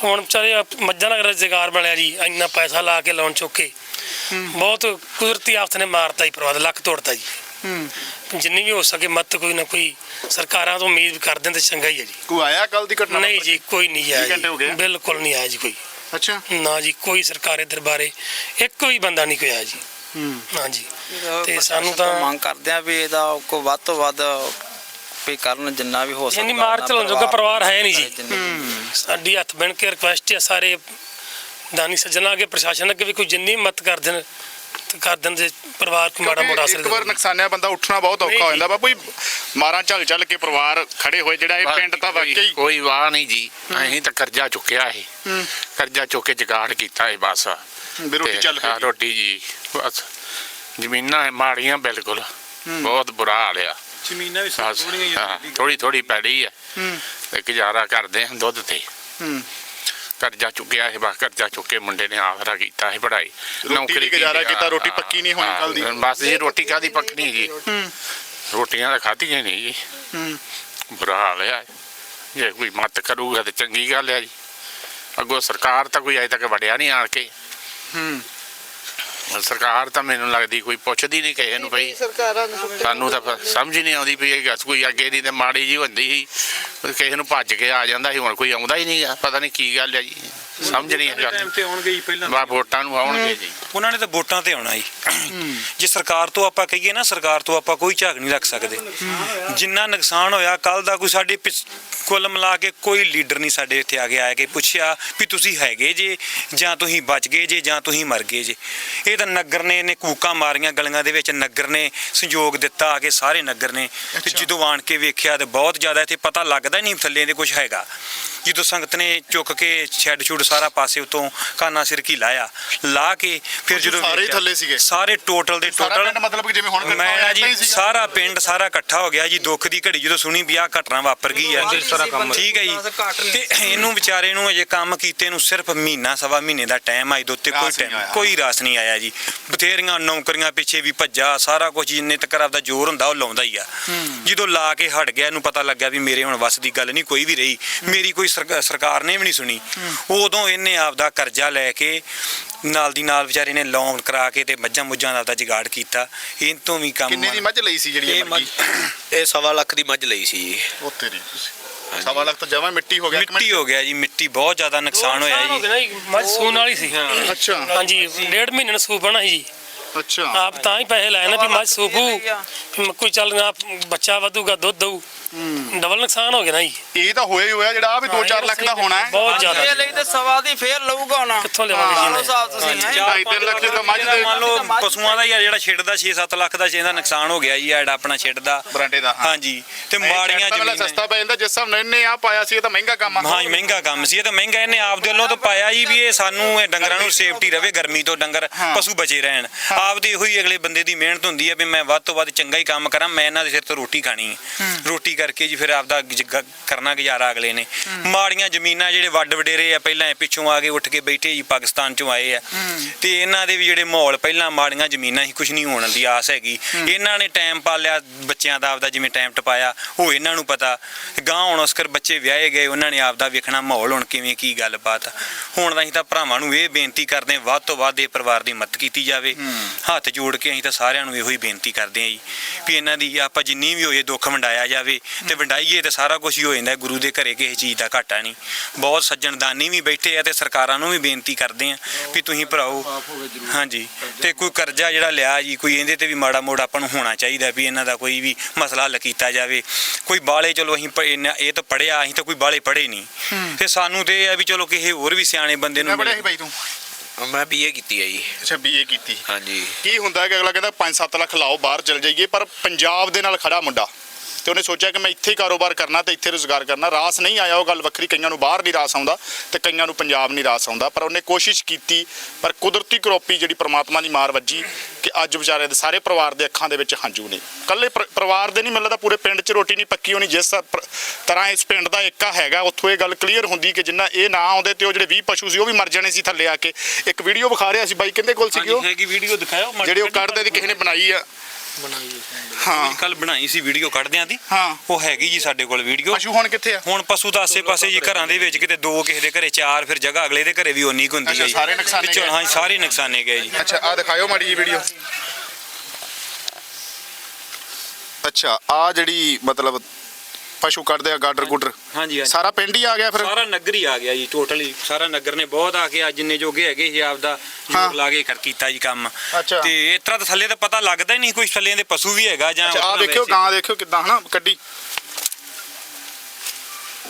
ਹੁਣ ਵਿਚਾਰੇ ਆਪ- ਮੱਝਾਂ ਦਾ ਰੁਜ਼ਗਾਰ ਬਣਿਆ ਜੀ ਇੰਨਾ ਪੈਸਾ ਲਾ ਕੇ ਲਾਉਣ ਚੁੱਕੇ ਬਹੁਤ ਕੁਦਰਤੀ ਆਫਤ ਨੇ ਮਾਰਤਾ ਜੀ ਪਰਿਵਾਰ ਦਾ, ਲੱਕ ਤੋੜਤਾ ਜੀ। ਜਿੰਨੀ ਵੀ ਹੋ ਸਕੇ ਮਤ ਕੋਈ ਨਾ ਕੋਈ ਸਰਕਾਰਾਂ ਤੋਂ ਉਮੀਦ ਕਰਦੇ ਤੇ ਚੰਗਾ ਹੀ ਹੈ ਜੀ। ਕੋਈ ਆਇਆ ਕੱਲ ਦੀ ਘਟਨਾ? ਨਹੀਂ ਜੀ ਕੋਈ ਨਹੀਂ ਵੀਹ ਘੰਟੇ ਹੋ ਗਏ। ਆਇਆ? ਜੀ। ਬਿਲਕੁਲ ਨਹੀਂ ਆਇਆ ਜੀ ਕੋਈ। ਅੱਛਾ। ਨਾ ਜੀ ਕੋਈ ਸਰਕਾਰੀ ਦਰਬਾਰੇ ਇੱਕ ਵੀ ਬੰਦਾ ਨਹੀਂ ਕੋਈ ਆਇਆ ਜੀ। ਹੂੰ। ਹਾਂ ਜੀ। ਤੇ ਸਾਨੂੰ ਤਾਂ ਮੰਗ ਕਰਦੇ ਆ ਵੀ ਇਹਦਾ ਕੋ ਵੱਧ ਤੋਂ ਵੱਧ ਵੀ ਕਰਨ ਜਿੰਨਾ ਵੀ ਹੋ ਸਕਦਾ ਯਾਨੀ ਮਾਰ ਚਲਾਉਣ ਜੋਗਾ ਪਰਿਵਾਰ ਹੈ ਨਹੀਂ ਜੀ। ਜਿੰਨੀ- ਸਾਡੀ ਹੱਥ ਬਣ ਕੇ ਰਿਕੁਐਸਟ ਹੈ ਸਾਰੇ ਦਾਨੀ ਸੱਜਣਾ ਅੱਗੇ ਪ੍ਰਸ਼ਾਸਨ ਅੱਗੇ ਵੀ ਕੋਈ ਜਿੰਨੀ ਮਤ ਕਰ ਦੇਣ ਤੇ ਕਰ ਦੇਣ ਜੇ ਪਰਿਵਾਰ ਨੂੰ ਮਾੜਾ ਮੋਟਾ ਅਸਰ ਇੱਕ ਵਾਰ। ਨੁਕਸਾਨਿਆ ਬੰਦਾ ਉੱਠਣਾ ਬਹੁਤ ਔਖਾ ਹੋ ਜਾਂਦਾ। ਬਾਪੂ ਜੀ ਮਾਰਾਂ ਚੱਲ ਚੱਲ ਕੇ ਪਰਿਵਾਰ ਖੜੇ ਹੋਏ ਜਿਹੜਾ ਇਹ ਪਿੰਡ ਤਾਂ ਕੋਈ- ਵਾਕਈ ਕੋਈ ਵਾਹ ਨਹੀਂ ਜੀ। ਅਸੀਂ ਤਾਂ ਕਰਜ਼ਾ ਚੁੱਕਿਆ ਸੀ। ਕਰਜ਼ਾ ਚੁੱਕ ਕੇ ਜਗਾੜ ਕੀਤਾ ਹੈ ਬਸ। ਵੀ ਰੋਟੀ ਤੇ ਚੱਲ ਹਾਂ, ਪਈ। ਰੋਟੀ ਜੀ ਬਸ। ਜ਼ਮੀਨਾਂ ਮਾੜੀਆਂ ਬਿਲਕੁਲ। ਬਹੁਤ ਬੁਰਾ ਹਾਲ ਆ। ਜ਼ਮੀਨਾਂ ਵੀ ਬਸ ਥੋੜੀ ਥੋੜੀ ਪੈੜੀ ਹੈ ਹੂੰ। ਤੇ ਗੁਜ਼ਾਰਾ ਕਰਦੇ ਹਾਂ ਦੁੱਧ ਤੇ। ਹੂੰ। ਕਰਜ਼ਾ ਚੁੱਕਿਆ ਹੈ ਬਸ ਕਰਜ਼ਾ ਚੁੱਕ ਕੇ ਮੁੰਡੇ ਨੇ ਆਸਰਾ ਕੀਤਾ ਹੈ ਪੜ੍ਹਾਈ ਰੋਟੀ ਲਈ ਗੁਜ਼ਾਰਾ ਕੀਤੀ, ਰੋਟੀ ਪੱਕੀ ਨਹੀਂ ਹੋਣੀ ਕੱਲ੍ਹ ਦੀ। ਬਸ ਜੀ ਰੋਟੀ ਕਾਦੀ ਪੱਕਣੀ ਜੀ? ਰੋਟੀਆਂ ਤਾਂ ਖਾਧੀਆਂ ਨਹੀਂ ਜੀ। ਹੂੰ। ਬੁਰਾ ਹਾਲ ਹੈ। ਜੇ ਕੋਈ ਮਤ ਕਰੂਗਾ ਤੇ ਚੰਗੀ ਗੱਲ ਹੈ ਜੀ। ਅੱਗੋਂ ਸਰਕਾਰ ਤਾਂ ਕੋਈ ਅਜੇ ਤੱਕ ਵੜਿਆ ਨਹੀਂ ਆਣ ਕੇ। ਹੂੰ। ਸਰਕਾਰ ਤਾਂ ਮੈਨੂੰ ਲੱਗਦੀ ਕੋਈ ਪੁੱਛਦੀ ਨਹੀਂ ਕਿਸੇ ਨੂੰ ਪਈ ਸਰਕਾਰਾਂ ਨੂੰ ਸਾਨੂੰ ਤਾਂ ਸਮਝ ਹੀ ਨਹੀਂ ਆਉਂਦੀ ਵੀ ਇਹ ਗੱਲ ਕੋਈ ਅੱਗੇ ਦੀ ਤੇ ਮਾੜੀ ਜੀ ਹੁੰਦੀ ਸੀ। ਕਿਸੇ ਨੂੰ ਭੱਜ ਕੇ ਆ ਜਾਂਦਾ ਸੀ ਹੁਣ ਕੋਈ ਆਉਂਦਾ ਹੀ ਨਹੀਂ ਪਤਾ ਨਹੀਂ ਕੀ ਗੱਲ ਹੈ ਜੀ। ਸਮਝ ਨਹੀਂ ਆ ਟਾਈਮ ਤੇ ਆਉਣਗੇ ਹੀ ਪਹਿਲਾਂ ਬਾ ਵੋਟਾਂ ਨੂੰ ਆਉਣਗੇ ਜੀ। ਉਹਨਾਂ ਨੇ ਤਾਂ ਵੋਟਾਂ ਤੇ ਆਉਣਾ ਜੀ। ਜੇ ਸਰਕਾਰ ਤੋਂ ਆਪਾਂ ਕਹੀਏ ਨਾ ਸਰਕਾਰ ਤੋਂ ਆਪਾਂ ਕੋਈ ਝਾਕ ਨਹੀਂ ਰੱਖ ਸਕਦੇ। ਜਿੰਨਾ ਨੁਕਸਾਨ ਹੋਇਆ ਕੱਲ ਦਾ ਕੋਈ ਸਾਡੇ ਕੁੱਲ ਮਿਲਾ ਕੇ ਕੋਈ ਲੀਡਰ ਨਹੀਂ ਸਾਡੇ ਇੱਥੇ ਆ ਕੇ ਆਇਆ ਕਿ ਪੁੱਛਿਆ ਵੀ ਤੁਸੀਂ ਹੈਗੇ ਜੇ ਜਾਂ ਤੁਸੀਂ ਬਚ ਗਏ ਜੇ ਜਾਂ ਤੁਸੀਂ ਮਰ ਗਏ ਜੇ। ਇਹ ਤਾਂ ਨਗਰ ਨੇ ਨੇ ਕੂਕਾਂ ਮਾਰੀਆਂ ਗਲੀਆਂ ਦੇ ਵਿੱਚ। ਨਗਰ ਨੇ ਸੰਯੋਗ ਦਿੱਤਾ ਆ ਕੇ ਸਾਰੇ ਨਗਰ ਨੇ। ਤੇ ਜਦੋਂ ਆਣ ਕੇ ਵੇਖਿਆ ਤੇ ਬਹੁਤ ਜ਼ਿਆਦਾ ਇੱਥੇ ਪਤਾ ਲੱਗਦਾ ਨਹੀਂ ਥੱਲੇ ਦੇ ਕੁਝ ਹੈਗਾ। ਜਦੋਂ ਸੰਗਤ ਨੇ ਚੁੱਕ ਕੇ ਛੱਡ ਛੁੱਡ ਸਾਰਾ ਪਾਸੇ ਉਤੋਂ ਕਾਨਾ ਸਿਰ ਕੀ ਲਾਇਆ ਲਾ ਕੇ ਫਿਰ ਜਦੋਂ ਸਾਰੇ ਵੇਖਿਆ- ਥੱਲੇ ਸੀਗੇ? ਸਾਰੇ ਟੋਟਲ ਦੇ ਸਾਰਾ ਟੋਟਲ ਪਿੰਡ ਮਤਲਬ ਕਿ ਜਿਵੇਂ ਹੁਣ ਮੈਂ ਨਾ ਜੀ? ਸਾਰਾ ਪਿੰਡ ਸਾਰਾ ਇਕੱਠਾ ਹੋ ਗਿਆ ਜੀ ਦੁੱਖ ਦੀ ਘੜੀ ਜਦੋਂ ਸੁਣੀ ਵੀ ਆਹ ਘਟਨਾ ਵਾਪਰ ਗਈ ਹੈ ਠੀਕ ਹੈ ਜੀ। ਤੇ ਇਹਨੂੰ ਵਿਚਾਰੇ ਨੂੰ ਅਜੇ ਕੰਮ ਕੀਤੇ ਨੂੰ ਸਿਰਫ ਮਹੀਨਾ ਸਵਾ ਮਹੀਨੇ ਦਾ ਟਾਈਮ ਆਈ ਦੋਤੇ ਕੋਈ ਰਾਸ ਨਹੀਂ ਟਾਈਮ ਆਇਆ। ਕੋਈ ਰਾਸ ਨਹੀਂ ਆਇਆ ਜੀ। ਬਥੇਰੀਆਂ ਨੌਕਰੀਆਂ ਪਿੱਛੇ ਵੀ ਭੱਜਾ ਸਾਰਾ ਕੁਝ ਜਿੰਨੇ ਤੱਕ ਆਪਦਾ ਜ਼ੋਰ ਹੁੰਦਾ ਉਹ ਲਾਉਂਦਾ ਹੀ ਆ। ਜਦੋਂ ਲਾ ਕੇ ਹਟ ਗਿਆ ਇਹਨੂੰ ਪਤਾ ਲੱਗਿਆ ਵੀ ਮੇਰੇ ਹੁਣ ਵੱਸ ਦੀ ਗੱਲ ਨਹੀਂ ਕੋਈ ਵੀ ਰਹੀ। ਮੇਰੀ ਕੋਈ ਸਰਕ- ਸਰਕਾਰ ਨੇ ਵੀ ਨਹੀਂ ਸੁਣੀ। ਉਦੋਂ ਇਹਨੇ ਆਪਦਾ ਕਰਜ਼ਾ ਲੈ ਕੇ ਨਾਲ ਦੀ ਨਾਲ ਵਿਚਾਰੇ ਨੇ ਲੋਨ ਕਰਾ ਕੇ ਤੇ ਮੱਝਾਂ ਮੁੱਝਾਂ ਦਾ ਆਪਦਾ ਜਗਾੜ ਕੀਤਾ ਇਹ ਤੋਂ ਵੀ ਕੰਮ ਕਿੰਨੇ ਦੀ ਮੱਝ ਲਈ ਸੀ ਜਿਹੜੀ ਇਹ ਇਹ ਮੱਝ? ਇਹ ਸਵਾ ਲੱਖ ਦੀ ਮੱਝ ਲਈ ਸੀ ਜੀ। ਉਹ ਤੇਰੀ ਸਵਾ ਲੱਖ ਤਾਂ ਜਮਾ ਮਿੱਟੀ ਹੋ ਗਿਆ ਇੱਕ ਮਿੱਟੀ ਹੋ ਗਿਆ ਜੀ ਮਿੱਟੀ ਬਹੁਤ ਜ਼ਿਆਦਾ ਨੁਕਸਾਨ ਹੋਇਆ ਜੀ। ਮੱਝ ਸੂਣ ਵਾਲੀ ਸੀ। ਅੱਛਾ। ਹਾਂਜੀ ਡੇਢ ਮਹੀਨੇ ਨੂੰ ਸੂ ਬਣਾ ਸੀ ਜੀ। ਅੱਛਾ। ਆਪ ਤਾਂ ਹੀ ਪੈਸੇ ਲਾਏ ਨਾ ਵੀ ਮੱਝ ਸੂਪੂ ਕੋਈ ਚੱਲ ਨਾ ਬੱਚਾ ਵਧੂਗਾ ਦੁੱਧ ਦਊ। ਡਬਲ ਨੁਕਸਾਨ ਹੋ ਗਿਆ ਨਾ ਜੀ। ਇਹ ਤਾਂ ਹੋਇਆ ਹੀ ਹੋਇਆ ਜਿਹੜਾ ਆ ਵੀ 2-4 ਲੱਖ ਦਾ ਹੋਣਾ ਹੈ। ਬਹੁਤ ਜ਼ਿਆਦਾ। ਇਹ ਲਈ ਤੇ ਸਵਾ ਦੀ ਫੇਰ ਲਊਗਾ ਹੁਣ। ਕਿੱਥੋਂ ਲਿਆਵਾਂਗੇ ਜੀ ਇਹਨੇ? ਸਾਹਿਬ ਤੁਸੀਂ। ਹੈਂ। ਢਾਈ ਤਿੰਨ ਲੱਖ ਦੀ ਤਾਂ ਮੱਝ ਦੇ। ਮੰਨ ਲਓ ਪਸ਼ੂਆਂ ਦਾ ਹੀ ਆ ਜਿਹੜਾ ਛਿੜਦਾ 6-7 ਲੱਖ ਦਾ ਛੇ ਦਾ ਨੁਕਸਾਨ ਹੋ ਗਿਆ ਜੀ ਜਿਹੜਾ ਆਪਣਾ ਛਿੜਦਾ ਬਰਾਂਡੇ ਦਾ ਹਾਂ। ਹਾਂਜੀ ਤੇ ਮਾੜੀਆਂ ਜ਼ਮੀਨਾਂ। ਸਸਤਾ ਪੈ ਜਾਂਦਾ ਜਿਸ ਹਿਸਾਬ ਨਾਲ ਇਹਨੇ ਆ ਪਾਇਆ ਸੀ ਇਹ ਤਾਂ ਮਹਿੰਗਾ ਕੰਮ ਆ। ਹਾਂ ਮਹਿੰਗਾ ਕੰਮ ਸੀ ਇਹ ਤਾਂ ਮਹਿੰਗਾ ਇਹਨੇ ਆਪ ਦੇ ਵੱਲੋਂ ਤਾਂ ਪਾਇਆ ਜੀ ਵੀ ਇਹ ਸਾਨੂੰ ਇਹ ਡੰਗਰਾਂ ਨੂੰ ਸੇਫਟੀ ਰਵੇ ਗਰਮੀ ਤੋਂ ਡੰਗਰ ਹਾਂ। ਪਸ਼ੂ ਬਚੇ ਰਹਿਣ। ਆਪ ਦੀ ਇਹੋ ਹੀ ਅਗਲੇ ਬੰਦੇ ਦੀ ਮਿਹਨਤ ਹੁੰਦੀ ਹੈ ਵੀ ਮੈਂ ਵੱਧ ਤੋਂ ਵੱਧ ਚੰਗਾ ਹੀ ਕੰਮ ਕਰਾਂ ਮੈਂ ਇਹਨਾਂ ਦੇ ਸਿਰ ਤੋਂ ਰੋਟੀ ਖਾਣੀ ਹੈ। ਰੋਟੀ ਕਰਕੇ ਜੀ ਫਿਰ ਆਪਦਾ ਗ- ਕਰਨਾ ਗੁਜ਼ਾਰਾ ਅਗਲੇ ਨੇ। ਮਾੜੀਆਂ ਜ਼ਮੀਨਾਂ ਜਿਹੜੇ ਵੱਡ ਵਡੇਰੇ ਆ ਪਹਿਲਾਂ ਇਹ ਪਿੱਛੋਂ ਆ ਕੇ ਉੱਠ ਕੇ ਬੈਠੇ ਜੀ ਪਾਕਿਸਤਾਨ ਚੋਂ ਆਏ ਆ। ਤੇ ਇਹਨਾਂ ਦੇ ਵੀ ਜਿਹੜੇ ਮਾਹੌਲ ਪਹਿਲਾਂ ਮਾੜੀਆਂ ਜ਼ਮੀਨਾਂ ਸੀ ਕੁਝ ਨਹੀਂ ਹੋਣ ਦੀ ਆਸ ਹੈਗੀ। ਇਹਨਾਂ ਨੇ ਟਾਈਮ ਪਾਲਿਆ ਬੱਚਿਆਂ ਦਾ ਆਪਦਾ ਜਿਵੇਂ ਟਾਈਮ ਟਪਾਇਆ ਉਹ ਇਹਨਾਂ ਨੂੰ ਪਤਾ। ਗਾਂ ਹੁਣ ਉਸਕਰ ਬੱਚੇ ਵਿਆਹੇ ਗਏ ਉਹਨਾਂ ਨੇ ਆਪਦਾ ਵੇਖਣਾ ਮਾਹੌਲ ਹੁਣ ਕਿਵੇਂ ਕੀ ਗੱਲਬਾਤ ਆ। ਹੁਣ ਤਾਂ ਅਸੀਂ ਤਾਂ ਭਰਾਵਾਂ ਨੂੰ ਇਹ ਬੇਨਤੀ ਕਰਦੇ ਹਾਂ ਵੱਧ ਤੋਂ ਵੱਧ ਇਹ ਪਰਿਵਾਰ ਦੀ ਮਦਦ ਕੀਤੀ ਜਾਵੇ। ਹੱਥ ਜੋੜ ਕੇ ਅਸੀਂ ਤਾਂ ਸਾਰਿਆਂ ਨੂੰ ਇਹੋ ਹੀ ਬੇਨਤੀ ਕਰਦੇ ਹਾਂ ਜੀ ਵੀ ਇਹਨਾਂ ਦੀ ਆਪਾਂ ਜਿੰਨੀ ਵੀ ਹੋਏ ਦੁੱਖ ਵੰਡਾਇਆ ਜਾਵੇ ਤੇ ਵੰਡਾਈਏ ਤੇ ਸਾਰਾ ਕੁਝ ਹੀ ਹੋ ਜਾਂਦਾ ਗੁਰੂ ਦੇ ਘਰੇ ਕਿਸੇ ਚੀਜ਼ ਦਾ ਘਾਟਾ ਨਹੀਂ। ਬਹੁਤ ਸੱਜਣ ਦਾਨੀ ਵੀ ਬੈਠੇ ਆ ਤੇ ਸਰਕਾਰਾਂ ਨੂੰ ਵੀ ਬੇਨਤੀ ਕਰਦੇ ਆ ਵੀ ਤੁਸੀਂ ਭਰਾਓ ਹਾਂਜੀ ਤੇ ਕੋਈ ਕਰਜ਼ਾ ਜਿਹੜਾ ਲਿਆ ਜੀ ਕੋਈ ਇਹਦੇ ਤੇ ਵੀ ਮਾੜਾ ਮੋੜਾ ਆਪਾਂ ਨੂੰ ਹੋਣਾ ਚਾਹੀਦਾ ਵੀ ਇਹਨਾਂ ਦਾ ਕੋਈ ਵੀ ਮਸਲਾ ਹੱਲ ਕੀਤਾ ਜਾਵੇ। ਕੋਈ ਬਾਲੇ ਚਲੋ ਅਸੀਂ ਪ- ਇੰਨਾ- ਇਹ ਤਾਂ ਪੜਿਆ ਅਸੀਂ ਤਾਂ ਕੋਈ ਬਾਲੇ ਪੜੇ ਨਹੀਂ। ਤੇ ਸਾਨੂੰ ਤੇ ਇਹ ਆ ਵੀ ਚਲੋ ਕਿਸੇ ਹੋਰ ਵੀ ਸਿਆਣੇ ਬੰਦੇ ਨੂੰ ਸੀ ਬਾਈ ਤੂੰ। ਮੈਂ ਬੀਏ ਕੀਤੀ ਹੈ ਜੀ। ਅੱਛਾ ਬੀਏ ਕੀਤੀ। ਹਾਂਜੀ। ਕੀ ਹੁੰਦਾ ਹੈ ਕਿ ਅਗਲਾ ਕਹਿੰਦਾ 5-7 ਲੱਖ ਲਾਓ ਬਾਹਰ ਚਲ ਜਾਈਏ ਪਰ ਪੰਜਾਬ ਦੇ ਨਾਲ ਖੜਾ ਮੁੰਡਾ। ਤੇ ਉਹਨੇ ਸੋਚਿਆ ਕਿ ਮੈਂ ਇੱਥੇ ਹੀ ਕਾਰੋਬਾਰ ਕਰਨਾ ਤੇ ਇੱਥੇ ਰੋਜ਼ਗਾਰ ਕਰਨਾ। ਰਾਸ ਨਹੀਂ ਆਇਆ ਉਹ ਗੱਲ ਵੱਖਰੀ ਕਈਆਂ ਨੂੰ ਬਾਹਰ ਨਹੀਂ ਰਾਸ ਆਉਂਦਾ ਤੇ ਕਈਆਂ ਨੂੰ ਪੰਜਾਬ ਨਹੀਂ ਰਾਸ ਆਉਂਦਾ। ਪਰ ਉਹਨੇ ਕੋਸ਼ਿਸ਼ ਕੀਤੀ ਪਰ ਕੁਦਰਤੀ ਕਰੋਪੀ ਜਿਹੜੀ ਪ੍ਰਮਾਤਮਾ ਦੀ ਮਾਰ ਵੱਜੀ ਕਿ ਅੱਜ ਵਿਚਾਰੇ ਦੇ ਸਾਰੇ ਪਰਿਵਾਰ ਦੇ ਅੱਖਾਂ ਦੇ ਵਿੱਚ ਹੰਝੂ ਨੇ। ਕੱਲੇ ਪਰ- ਪਰਿਵਾਰ ਦੇ ਨਹੀਂ ਮਿਲਦਾ ਪੂਰੇ ਪਿੰਡ 'ਚ ਰੋਟੀ ਨਹੀਂ ਪੱਕੀ ਹੋਣੀ। ਜਿਸ ਤਰ੍ਹਾਂ ਇਸ ਪਿੰਡ ਦਾ ਏਕਾ ਹੈਗਾ ਉੱਥੋਂ ਇਹ ਗੱਲ ਕਲੀਅਰ ਹੁੰਦੀ ਕਿ ਜਿੰਨਾ ਇਹ ਨਾ ਆਉਂਦੇ ਤੇ ਉਹ ਜਿਹੜੇ 20 ਪਸ਼ੂ ਸੀ ਉਹ ਵੀ ਮਰ ਜਾਣੇ ਸੀ ਥੱਲੇ ਆ ਕੇ। ਇੱਕ ਵੀਡੀਓ ਵਿਖਾ ਰਿਹਾ ਸੀ ਬਾਈ ਕਹਿੰਦੇ ਕੋਲ ਸੀਗੀ ਉਹ? ਹਾਂਜੀ ਹੈਗੀ ਵੀਡੀਓ ਦਿਖਾਓ ਜਿਹੜੇ ਉਹ ਕੱਢਦੇ ਦੀ ਕਿਸੇ ਨੇ ਬਣਾਈ ਆ। ਹਾਂ। ਕੱਲ ਬਣਾਈ ਸੀ ਵੀਡੀਓ ਕੱਢਦਿਆਂ ਦੀ ਹਾਂ। ਉਹ ਹੈਗੀ ਜੀ ਸਾਡੇ ਕੋਲ ਵੀਡੀਓ। ਪਸ਼ੂ ਹੁਣ ਕਿੱਥੇ ਆ? ਹੁਣ ਪਸ਼ੂ ਤਾਂ ਆਸੇ-ਪਾਸੇ ਜੀ ਘਰਾਂ ਦੇ ਵਿੱਚ ਕਿਤੇ ਦੋ ਕਿਸੇ ਦੇ ਘਰੇ ਚਾਰ ਫਿਰ ਜਗ੍ਹਾ ਅਗਲੇ ਦੇ ਘਰੇ ਵੀ ਉਨੀ ਕੁ ਹੁੰਦੀ ਹੈ ਜੀ। ਸਾਰੇ ਨੁਕਸਾਨੇ ਗਏ। ਹਾਂ ਸਾਰੇ ਨੁਕਸਾਨੇ ਗਏ ਜੀ। ਅੱਛਾ ਆ ਦਿਖਾਇਓ ਮਾੜੀ ਜੀ ਵੀਡੀਓ। ਅੱਛਾ ਆ ਜਿਹੜੀ ਮਤਲਬ ਪਸ਼ੂ ਕੱਢਦੇ ਆ ਗਾਡਰ ਗੁੱਡਰ। ਹਾਂਜੀ ਹਾਂਜੀ। ਸਾਰਾ ਪਿੰਡ ਹੀ ਆ ਗਿਆ ਫਿਰ? ਸਾਰਾ ਨਗਰ ਹੀ ਆ ਗਿਆ ਜੀ ਟੋਟਲੀ ਸਾਰਾ ਨਗਰ ਨੇ ਬਹੁਤ ਆ ਕੇ ਅੱਜ ਜਿੰਨੇ ਜੋਗੇ ਹੈਗੇ ਸੀ ਆਪਦਾ। ਜੋਗ ਲਾ ਕੇ ਕਰ ਕੀਤਾ ਜੀ ਕੰਮ। ਅੱਛਾ। ਤੇ ਇਸ ਤਰ੍ਹਾਂ ਤਾਂ ਥੱਲੇ ਤਾਂ ਪਤਾ ਲੱਗਦਾ ਹੀ ਨਹੀਂ ਕੋਈ ਥੱਲੇ ਦੇ ਪਸ਼ੂ ਵੀ ਹੈਗਾ ਜਾਂ ਅੱਛਾ ਆ ਦੇਖਿਓ ਵੈਸੇ- ਗਾਂ ਦੇਖਿਓ ਕਿਦਾਂ ਹਨਾ ਕੱਢੀ।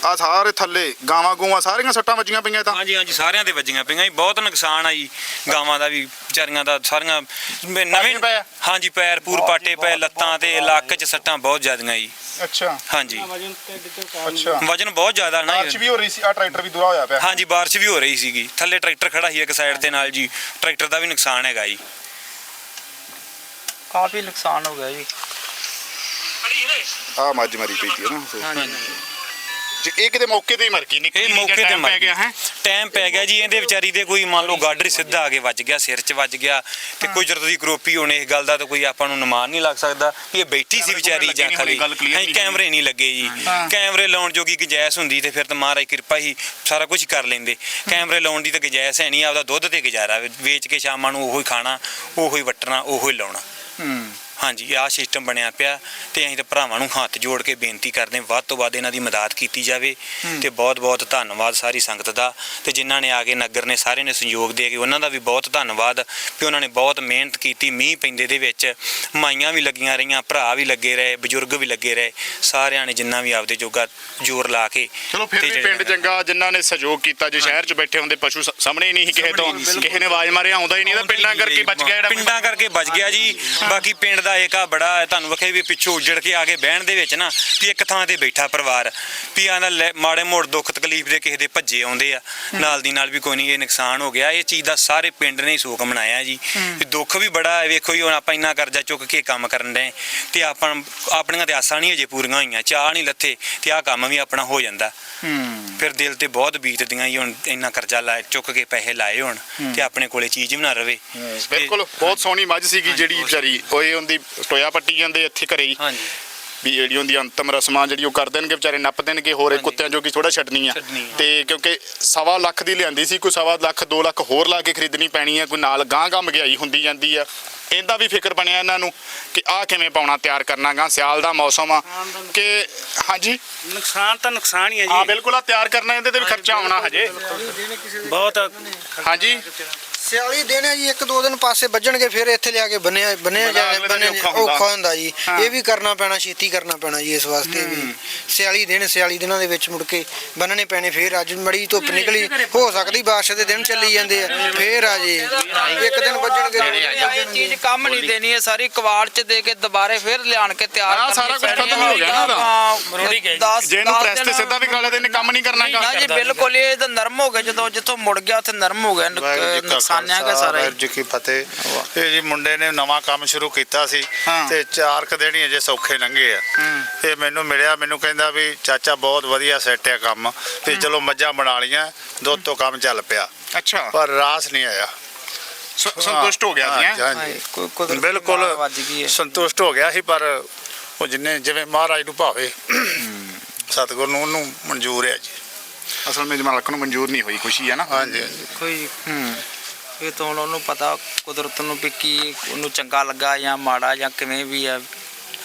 ਆ ਸਾਰੇ ਥੱਲੇ ਗਾਵਾਂ ਗੂਆਂ ਸਾਰੀਆਂ ਸੱਟਾਂ ਵੱਜੀਆਂ ਪਈਆਂ ਤਾਂ। ਹਾਂਜੀ ਹਾਂਜੀ ਸਾਰਿਆਂ ਦੇ ਵੱਜੀਆਂ ਪਈਆਂ ਜੀ। ਬਹੁਤ ਨੁਕਸਾਨ ਆ ਜੀ ਗਾਵਾਂ ਦਾ ਵੀ ਵਿਚਾਰੀਆਂ ਦਾ ਸਾਰੀਆਂ ਮ- ਨਵੇਂ? ਹਾਂਜੀ ਪੈਰ ਪੂਰ ਪਾਟੇ ਪਏ ਲੱਤਾਂ ਤੇ ਲੱਕ 'ਚ ਸੱਟਾਂ ਬਹੁਤ ਜ਼ਿਆਦੀਆਂ ਜੀ। ਅੱਛਾ। ਹਾਂਜੀ। ਅੱਛਾ। ਵਜਨ ਬਹੁਤ ਜ਼ਿਆਦਾ ਨਾ ਬਾਰਿਸ਼। ਵੀ ਹੋ ਰਹੀ ਸੀ ਆ ਟਰੈਕਟਰ ਵੀ ਦੂਰਾ ਹੋਇਆ ਪਿਆ। ਹਾਂਜੀ ਬਾਰਿਸ਼ ਵੀ ਹੋ ਰਹੀ ਸੀਗੀ। ਥੱਲੇ ਟਰੈਕਟਰ ਖੜਾ ਸੀ ਇੱਕ ਸਾਈਡ ਤੇ ਨਾਲ ਜੀ। ਟਰੈਕਟਰ ਦਾ ਵੀ ਨੁਕਸਾਨ ਹੈਗਾ ਜੀ। ਕਾਫੀ ਨੁਕਸਾਨ ਹੋ ਗਿਆ ਜੀ। ਆ ਮੱਝ ਮਰੀ ਪਈ ਸੀ ਨਾ। ਹਾਂਜੀ। ਜੇ ਇਹ ਕਿਤੇ ਮੌਕੇ ਤੇ ਹੀ ਮਰ ਗਈ ਨਿੱਕੀ ਇਹ ਜਿਹੀ ਮੌਕੇ ਤੇ ਮਰ ਪੈ ਗਿਆ ਹੈ? ਟਾਈਮ ਪੈ ਗਿਆ ਜੀ ਇਹਦੇ ਵਿਚਾਰੀ ਦੇ ਕੋਈ ਮੰਨ ਲਓ ਗਾਡਰ ਹੀ ਸਿੱਧਾ ਆ ਕੇ ਵੱਜ ਗਿਆ ਸਿਰ 'ਚ ਵੱਜ ਗਿਆ ਤੇ ਕੋਈ ਜਰਦ ਦੀ ਕਰੋਪੀ ਹੋਣੇ ਇਸ ਗੱਲ ਦਾ ਤਾਂ ਕੋਈ ਆਪਾਂ ਨੂੰ ਨਮਾਨ ਨਹੀਂ ਲੱਗ ਸਕਦਾ ਵੀ ਇਹ ਬੈਠੀ ਸੀ ਵਿਚਾਰੀ ਜਾਂ ਨਹੀਂ clear ਨਹੀਂ ਨਹੀਂ ਕੈਮਰੇ ਨਹੀਂ ਲੱਗੇ ਜੀ। ਹਾਂ। ਕੈਮਰੇ ਲਾਉਣ ਜੋਗੀ ਗੁੰਜਾਇਸ਼ ਹੁੰਦੀ ਤੇ ਫਿਰ ਤਾਂ ਮਹਾਰਾਜ ਕਿਰਪਾ ਹੀ ਸਾਰਾ ਕੁਝ ਕਰ ਲੈਂਦੇ। ਕੈਮਰੇ ਲਾਉਣ ਦੀ ਤਾਂ ਗੁੰਜਾਇਸ਼ ਹੈ ਨਹੀਂ ਆਪਦਾ ਦੁੱਧ ਤੇ ਗੁਜ਼ਾਰਾ ਵੇਚ ਕੇ ਸ਼ਾਮਾਂ ਨੂੰ ਉਹੋ ਹੀ ਖਾਣਾ ਉਹੋ ਹੀ ਵੱਟਣਾ ਉਹੋ ਹੀ ਲਾਉਣਾ। ਹਾਂਜੀ ਆਹ ਸਿਸਟਮ ਬਣਿਆ ਪਿਆ ਤੇ ਅਸੀਂ ਤਾਂ ਭਰਾਵਾਂ ਨੂੰ ਹੱਥ ਜੋੜ ਕੇ ਬੇਨਤੀ ਕਰਦੇ ਹਾਂ ਵੱਧ ਤੋਂ ਵੱਧ ਇਹਨਾਂ ਦੀ ਮਦਦ ਕੀਤੀ ਜਾਵੇ ਤੇ ਬਹੁਤ ਬਹੁਤ ਧੰਨਵਾਦ ਸਾਰੀ ਸੰਗਤ ਦਾ ਤੇ ਜਿਨ੍ਹਾਂ ਨੇ ਆ ਕੇ ਨਗਰ ਨੇ ਸਾਰੇ ਨੇ ਸਹਿਯੋਗ ਦੇ ਕੇ ਉਹਨਾਂ ਦਾ ਵੀ ਬਹੁਤ ਧੰਨਵਾਦ ਵੀ ਉਹਨਾਂ ਨੇ ਬਹੁਤ ਮਿਹਨਤ ਕੀਤੀ ਮੀਂਹ ਪੈਂਦੇ ਦੇ ਵਿੱਚ ਮਾਈਆਂ ਵੀ ਲੱਗੀਆਂ ਰਹੀਆਂ ਭਰਾ ਵੀ ਲੱਗੇ ਰਹੇ ਬਜ਼ੁਰਗ ਵੀ ਲੱਗੇ ਰਹੇ ਸਾਰਿਆਂ ਨੇ ਜਿੰਨਾ ਵੀ ਆਪਦੇ ਜੋਗਾ ਜ਼ੋਰ ਲਾ ਕੇ ਚਲੋ ਫਿਰ ਤੇ ਵੀ ਜਿਹੜੇ ਪਿੰਡ ਚੰਗਾ ਜਿਨ੍ਹਾਂ ਨੇ ਸਹਿਯੋਗ ਕੀਤਾ ਜੇ ਸ਼ਹਿਰ 'ਚ ਬੈਠੇ ਹੁੰਦੇ ਪਸ਼ੂ ਸ- ਸਾਹਮਣੇ ਹੀ ਨਹੀਂ ਸੀ ਕਿਸੇ ਤੋਂ ਕਿਸੇ ਨੇ ਆਵਾਜ਼ ਮਾਰਿਆ ਆਉਂਦਾ ਹੀ ਨਹੀਂ ਤਾਂ ਪਿੰਡਾਂ ਕਰਕੇ ਬਚ ਗਿਆ ਜਿਹੜਾ ਪਿੰਡਾਂ ਕਰਕੇ ਬਚ ਗਿਆ ਜੀ ਬਾਕੀ ਪਿੰਡ ਦਾ ਏਕਾ ਬੜਾ ਹੈ ਤੁਹਾਨੂੰ ਵਖੇ ਵੀ ਪਿੱਛੋਂ ਉੱਜੜ ਕੇ ਆ ਕੇ ਬਹਿਣ ਦੇ ਵਿੱਚ ਨਾ ਵੀ ਇੱਕ ਥਾਂ ਤੇ ਬੈਠਾ ਪਰਿਵਾਰ ਵੀ ਆਂਦਾ ਮਾੜੇ ਮੋੜ ਦੁੱਖ ਤਕਲੀਫ ਦੇ ਕਿਸੇ ਦੇ ਭੱਜੇ ਆਉਂਦੇ ਆ ਨਾਲ ਦੀ ਨਾਲ ਵੀ ਕੋਈ ਨਹੀਂ ਇਹ ਨੁਕਸਾਨ ਹੋ ਗਿਆ ਇਹ ਚੀਜ਼ ਦਾ ਸਾਰੇ ਪਿੰਡ ਨੇ ਹੀ ਸੋਕ ਮਨਾਇਆ ਜੀ। ਵੀ ਦੁੱਖ ਵੀ ਬੜਾ ਹੈ ਵੇਖੋ ਜੀ ਹੁਣ ਆਪਾਂ ਇੰਨਾ ਕਰਜ਼ਾ ਚੁੱਕ ਕੇ ਕੰਮ ਕਰਨ ਦੇ ਤੇ ਆਪਾਂ ਆਪਣੀਆਂ ਤੇ ਆਸਾਂ ਨਹੀਂ ਅਜੇ ਪੂਰੀਆਂ ਹੋਈਆਂ ਚਾਹ ਨਹੀਂ ਲੱਥੇ ਤੇ ਆਹ ਕੰਮ ਵੀ ਆਪਣਾ ਹੋ ਜਾਂਦਾ। ਫਿਰ ਦਿਲ ਤੇ ਬਹੁਤ ਬੀਤਦੀਆਂ ਜੀ ਹੁਣ ਇੰਨਾ ਕਰਜ਼ਾ ਲਾ ਚੁੱਕ ਕੇ ਪੈਸੇ ਲਾਏ ਹੁਣ ਤੇ ਆਪਣੇ ਕੋਲੇ ਚੀਜ਼ ਵੀ ਨਾ ਰਵੇ। ਬਿਲਕੁਲ ਬਹੁਤ ਸੋਹਣੀ ਮੱਝ ਸੀਗੀ ਜਿਹੜੀ ਵਿਚਾਰੀ ਉਹ ਇਹ ਹੁੰਦੀ ਟੋਇਆ ਪੱਟੀ ਜਾਂਦੇ ਇੱਥੇ ਘਰੇ ਹੀ। ਹਾਂਜੀ। ਵੀ ਜਿਹੜੀ ਹੁੰਦੀ ਅੰਤਮ ਰਸਮਾਂ ਜਿਹੜੀ ਉਹ ਕਰ ਦੇਣਗੇ ਵਿਚਾਰੇ ਨੱਪ ਦੇਣਗੇ ਹੋਰ ਇਹ ਕੁੱਤਿਆਂ ਜੋਗੀ ਥੋੜਾ ਛੱਡਣੀ ਆ ਛੱਡਣੀ ਆ। ਤੇ ਕਿਉਂਕਿ ਸਵਾ ਲੱਖ ਦੀ ਲਿਆਂਦੀ ਸੀ ਕੋਈ ਸਵਾ ਲੱਖ 2 ਲੱਖ ਹੋਰ ਲਾ ਕੇ ਖਰੀਦਣੀ ਪੈਣੀ ਆ ਕੋਈ ਨਾਲ ਗਾਂ ਗਾਂ ਮਹਿੰਗਾਈ ਹੁੰਦੀ ਜਾਂਦੀ ਆ। ਇਹਦਾ ਵੀ ਫਿਕਰ ਬਣਿਆ ਇਹਨਾਂ ਨੂੰ ਕਿ ਆਹ ਕਿਵੇਂ ਪਾਉਣਾ ਤਿਆਰ ਕਰਨਾ ਗਾ ਸਿਆਲ ਦਾ ਮੌਸਮ ਆ। ਕਿ ਹਾਂਜੀ? ਨੁਕਸਾਨ ਤਾਂ ਨੁਕਸਾਨ ਹੀ ਹੈ ਹਾਂ ਜੀ ਬਿਲਕੁਲ ਆ ਤਿਆਰ ਕਰਨਾ ਇਹਦੇ ਤੇ ਵੀ ਖਰਚਾ ਆਉਣਾ ਹਜੇ। ਬਹੁਤ ਹਾਂਜੀ। 40 ਦਿਨ ਹੈ ਜੀ ਇੱਕ ਦੋ ਦਿਨ ਪਾਸੇ ਵੱਜਣਗੇ ਫਿਰ ਇੱਥੇ ਲਿਆ ਕੇ ਬੰਨਿਆ ਬੰਨਿਆ ਬੰਨਿਆ ਜਾਣਾ ਅਗਲੇ ਦਿਨ ਬੰਨਿਆ ਔਖਾ ਹੁੰਦਾ। ਔਖਾ ਹੁੰਦਾ ਜੀ ਹਾਂ। ਇਹ ਵੀ ਕਰਨਾ ਪੈਣਾ ਛੇਤੀ ਕਰਨਾ ਪੈਣਾ ਜੀ ਇਸ ਵਾਸਤੇ ਵੀ 40 ਦਿਨ 40 ਦਿਨਾਂ ਦੇ ਵਿੱਚ ਮੁੜ ਕੇ ਬੰਨਣੇ ਪੈਣੇ ਫਿਰ ਅੱਜ ਮੜੀ ਧੁੱਪ ਨਿਕਲੀ ਹੋ ਸਕਦੀ ਬਾਰਿਸ਼ ਦੇ ਦਿਨ ਚੱਲੀ ਜਾਂਦੇ ਆ ਫਿਰ ਆ ਜੇ ਇੱਕ ਦਿਨ ਵੱਜਣਗੇ ਇਹ। ਚੀਜ਼ ਕੰਮ ਨਹੀਂ ਦੇਣੀ ਹੈ ਸਾਰੀ ਕਵਾੜ ਚ ਦੇ ਕੇ ਦੁਬਾਰੇ ਫਿਰ ਲਿਆਣ ਕੇ ਤਿਆਰ ਹਾਂ, ਸਾਰਾ ਕੁਛ ਖਤਮ ਹੋ ਗਿਆ ਨਾ ਜੀ। ਜੇ ਇਹਨੂੰ ਪ੍ਰੈਸ ਤੇ ਸਿੱਧਾ ਵੀ ਕਾਲੇ ਦਿਨ ਕੰਮ ਨਹੀਂ ਕਰਨਾਗਾ ਨਾ ਜੀ ਬਿਲਕੁਲ ਇਹ ਤਾਂ ਨਰਮ ਹੋ ਗਿਆ ਜਦੋਂ ਜਿੱਥੋਂ ਮੁੜ ਗਿਆ ਉੱਥੇ ਨਰਮ ਹੋ ਗਿਆ ਵਾਹਿਗੁਰੂ ਜੀ ਕਾ ਖਾਲਸਾ, ਸਾਰਾ ਹੀ। ਵਾਹਿਗੁਰੂ ਜੀ ਕੀ ਫਤਿਹ। ਇਹ ਜੀ ਮੁੰਡੇ ਨੇ ਨਵਾਂ ਕੰਮ ਸ਼ੁਰੂ ਕੀਤਾ ਸੀ ਹਾਂ। ਤੇ ਚਾਰ ਕੁ ਦਿਨ ਹੀ ਅਜੇ ਸੌਖੇ ਲੰਘੇ ਆ। ਤੇ ਮੈਨੂੰ ਮਿਲਿਆ ਮੈਨੂੰ ਕਹਿੰਦਾ ਵੀ ਚਾਚਾ ਬਹੁਤ ਵਧੀਆ ਸੈੱਟ ਆ ਕੰਮ। ਤੇ ਚਲੋ ਮੱਝਾਂ ਬਣਾ ਲੀਆਂ ਦੁੱਧ ਤੋਂ ਕੰਮ ਚੱਲ ਪਿਆ। ਅੱਛਾ। ਪਰ ਰਾਸ ਨਹੀਂ ਆਇਆ। ਸ- ਸੰਤੁਸ਼ਟ ਹੋ ਗਿਆ ਸੀ ਹੈਂ? ਹਾਂਜੀ, ਹਾਂਜੀ, ਕੋਈ ਕੁਦਰਤੀ ਬਿਲਕੁਲ ਮਾਰ ਵੱਜ ਗਈ ਹੈ। ਸੰਤੁਸ਼ਟ ਹੋ ਗਿਆ ਸੀ ਪਰ ਉਹ ਜਿੰਨੇ ਜਿਵੇਂ ਮਹਾਰਾਜ ਨੂੰ ਭਾਵੇ ਸਤਿਗੁਰ ਨੂੰ ਉਹਨੂੰ ਮਨਜ਼ੂਰ ਹੈ ਜੀ। ਅਸਲ ਵਿੱਚ ਮਾਲਕ ਨੂੰ ਮਨਜ਼ੂਰ ਨਹੀਂ ਹੋਈ ਖੁਸ਼ੀ ਹੈ ਨਾ। ਹਾਂਜੀ ਹਾਂਜੀ। ਕੋਈ ਹੂੰ। ਇਹ ਤਾਂ ਉਹਨੂੰ ਪਤਾ ਕੁਦਰਤ ਨੂੰ ਵੀ ਕੀ ਉਹਨੂੰ ਚੰਗਾ ਲੱਗਾ ਜਾਂ ਮਾੜਾ ਜਾਂ ਕਿਵੇਂ ਵੀ ਆ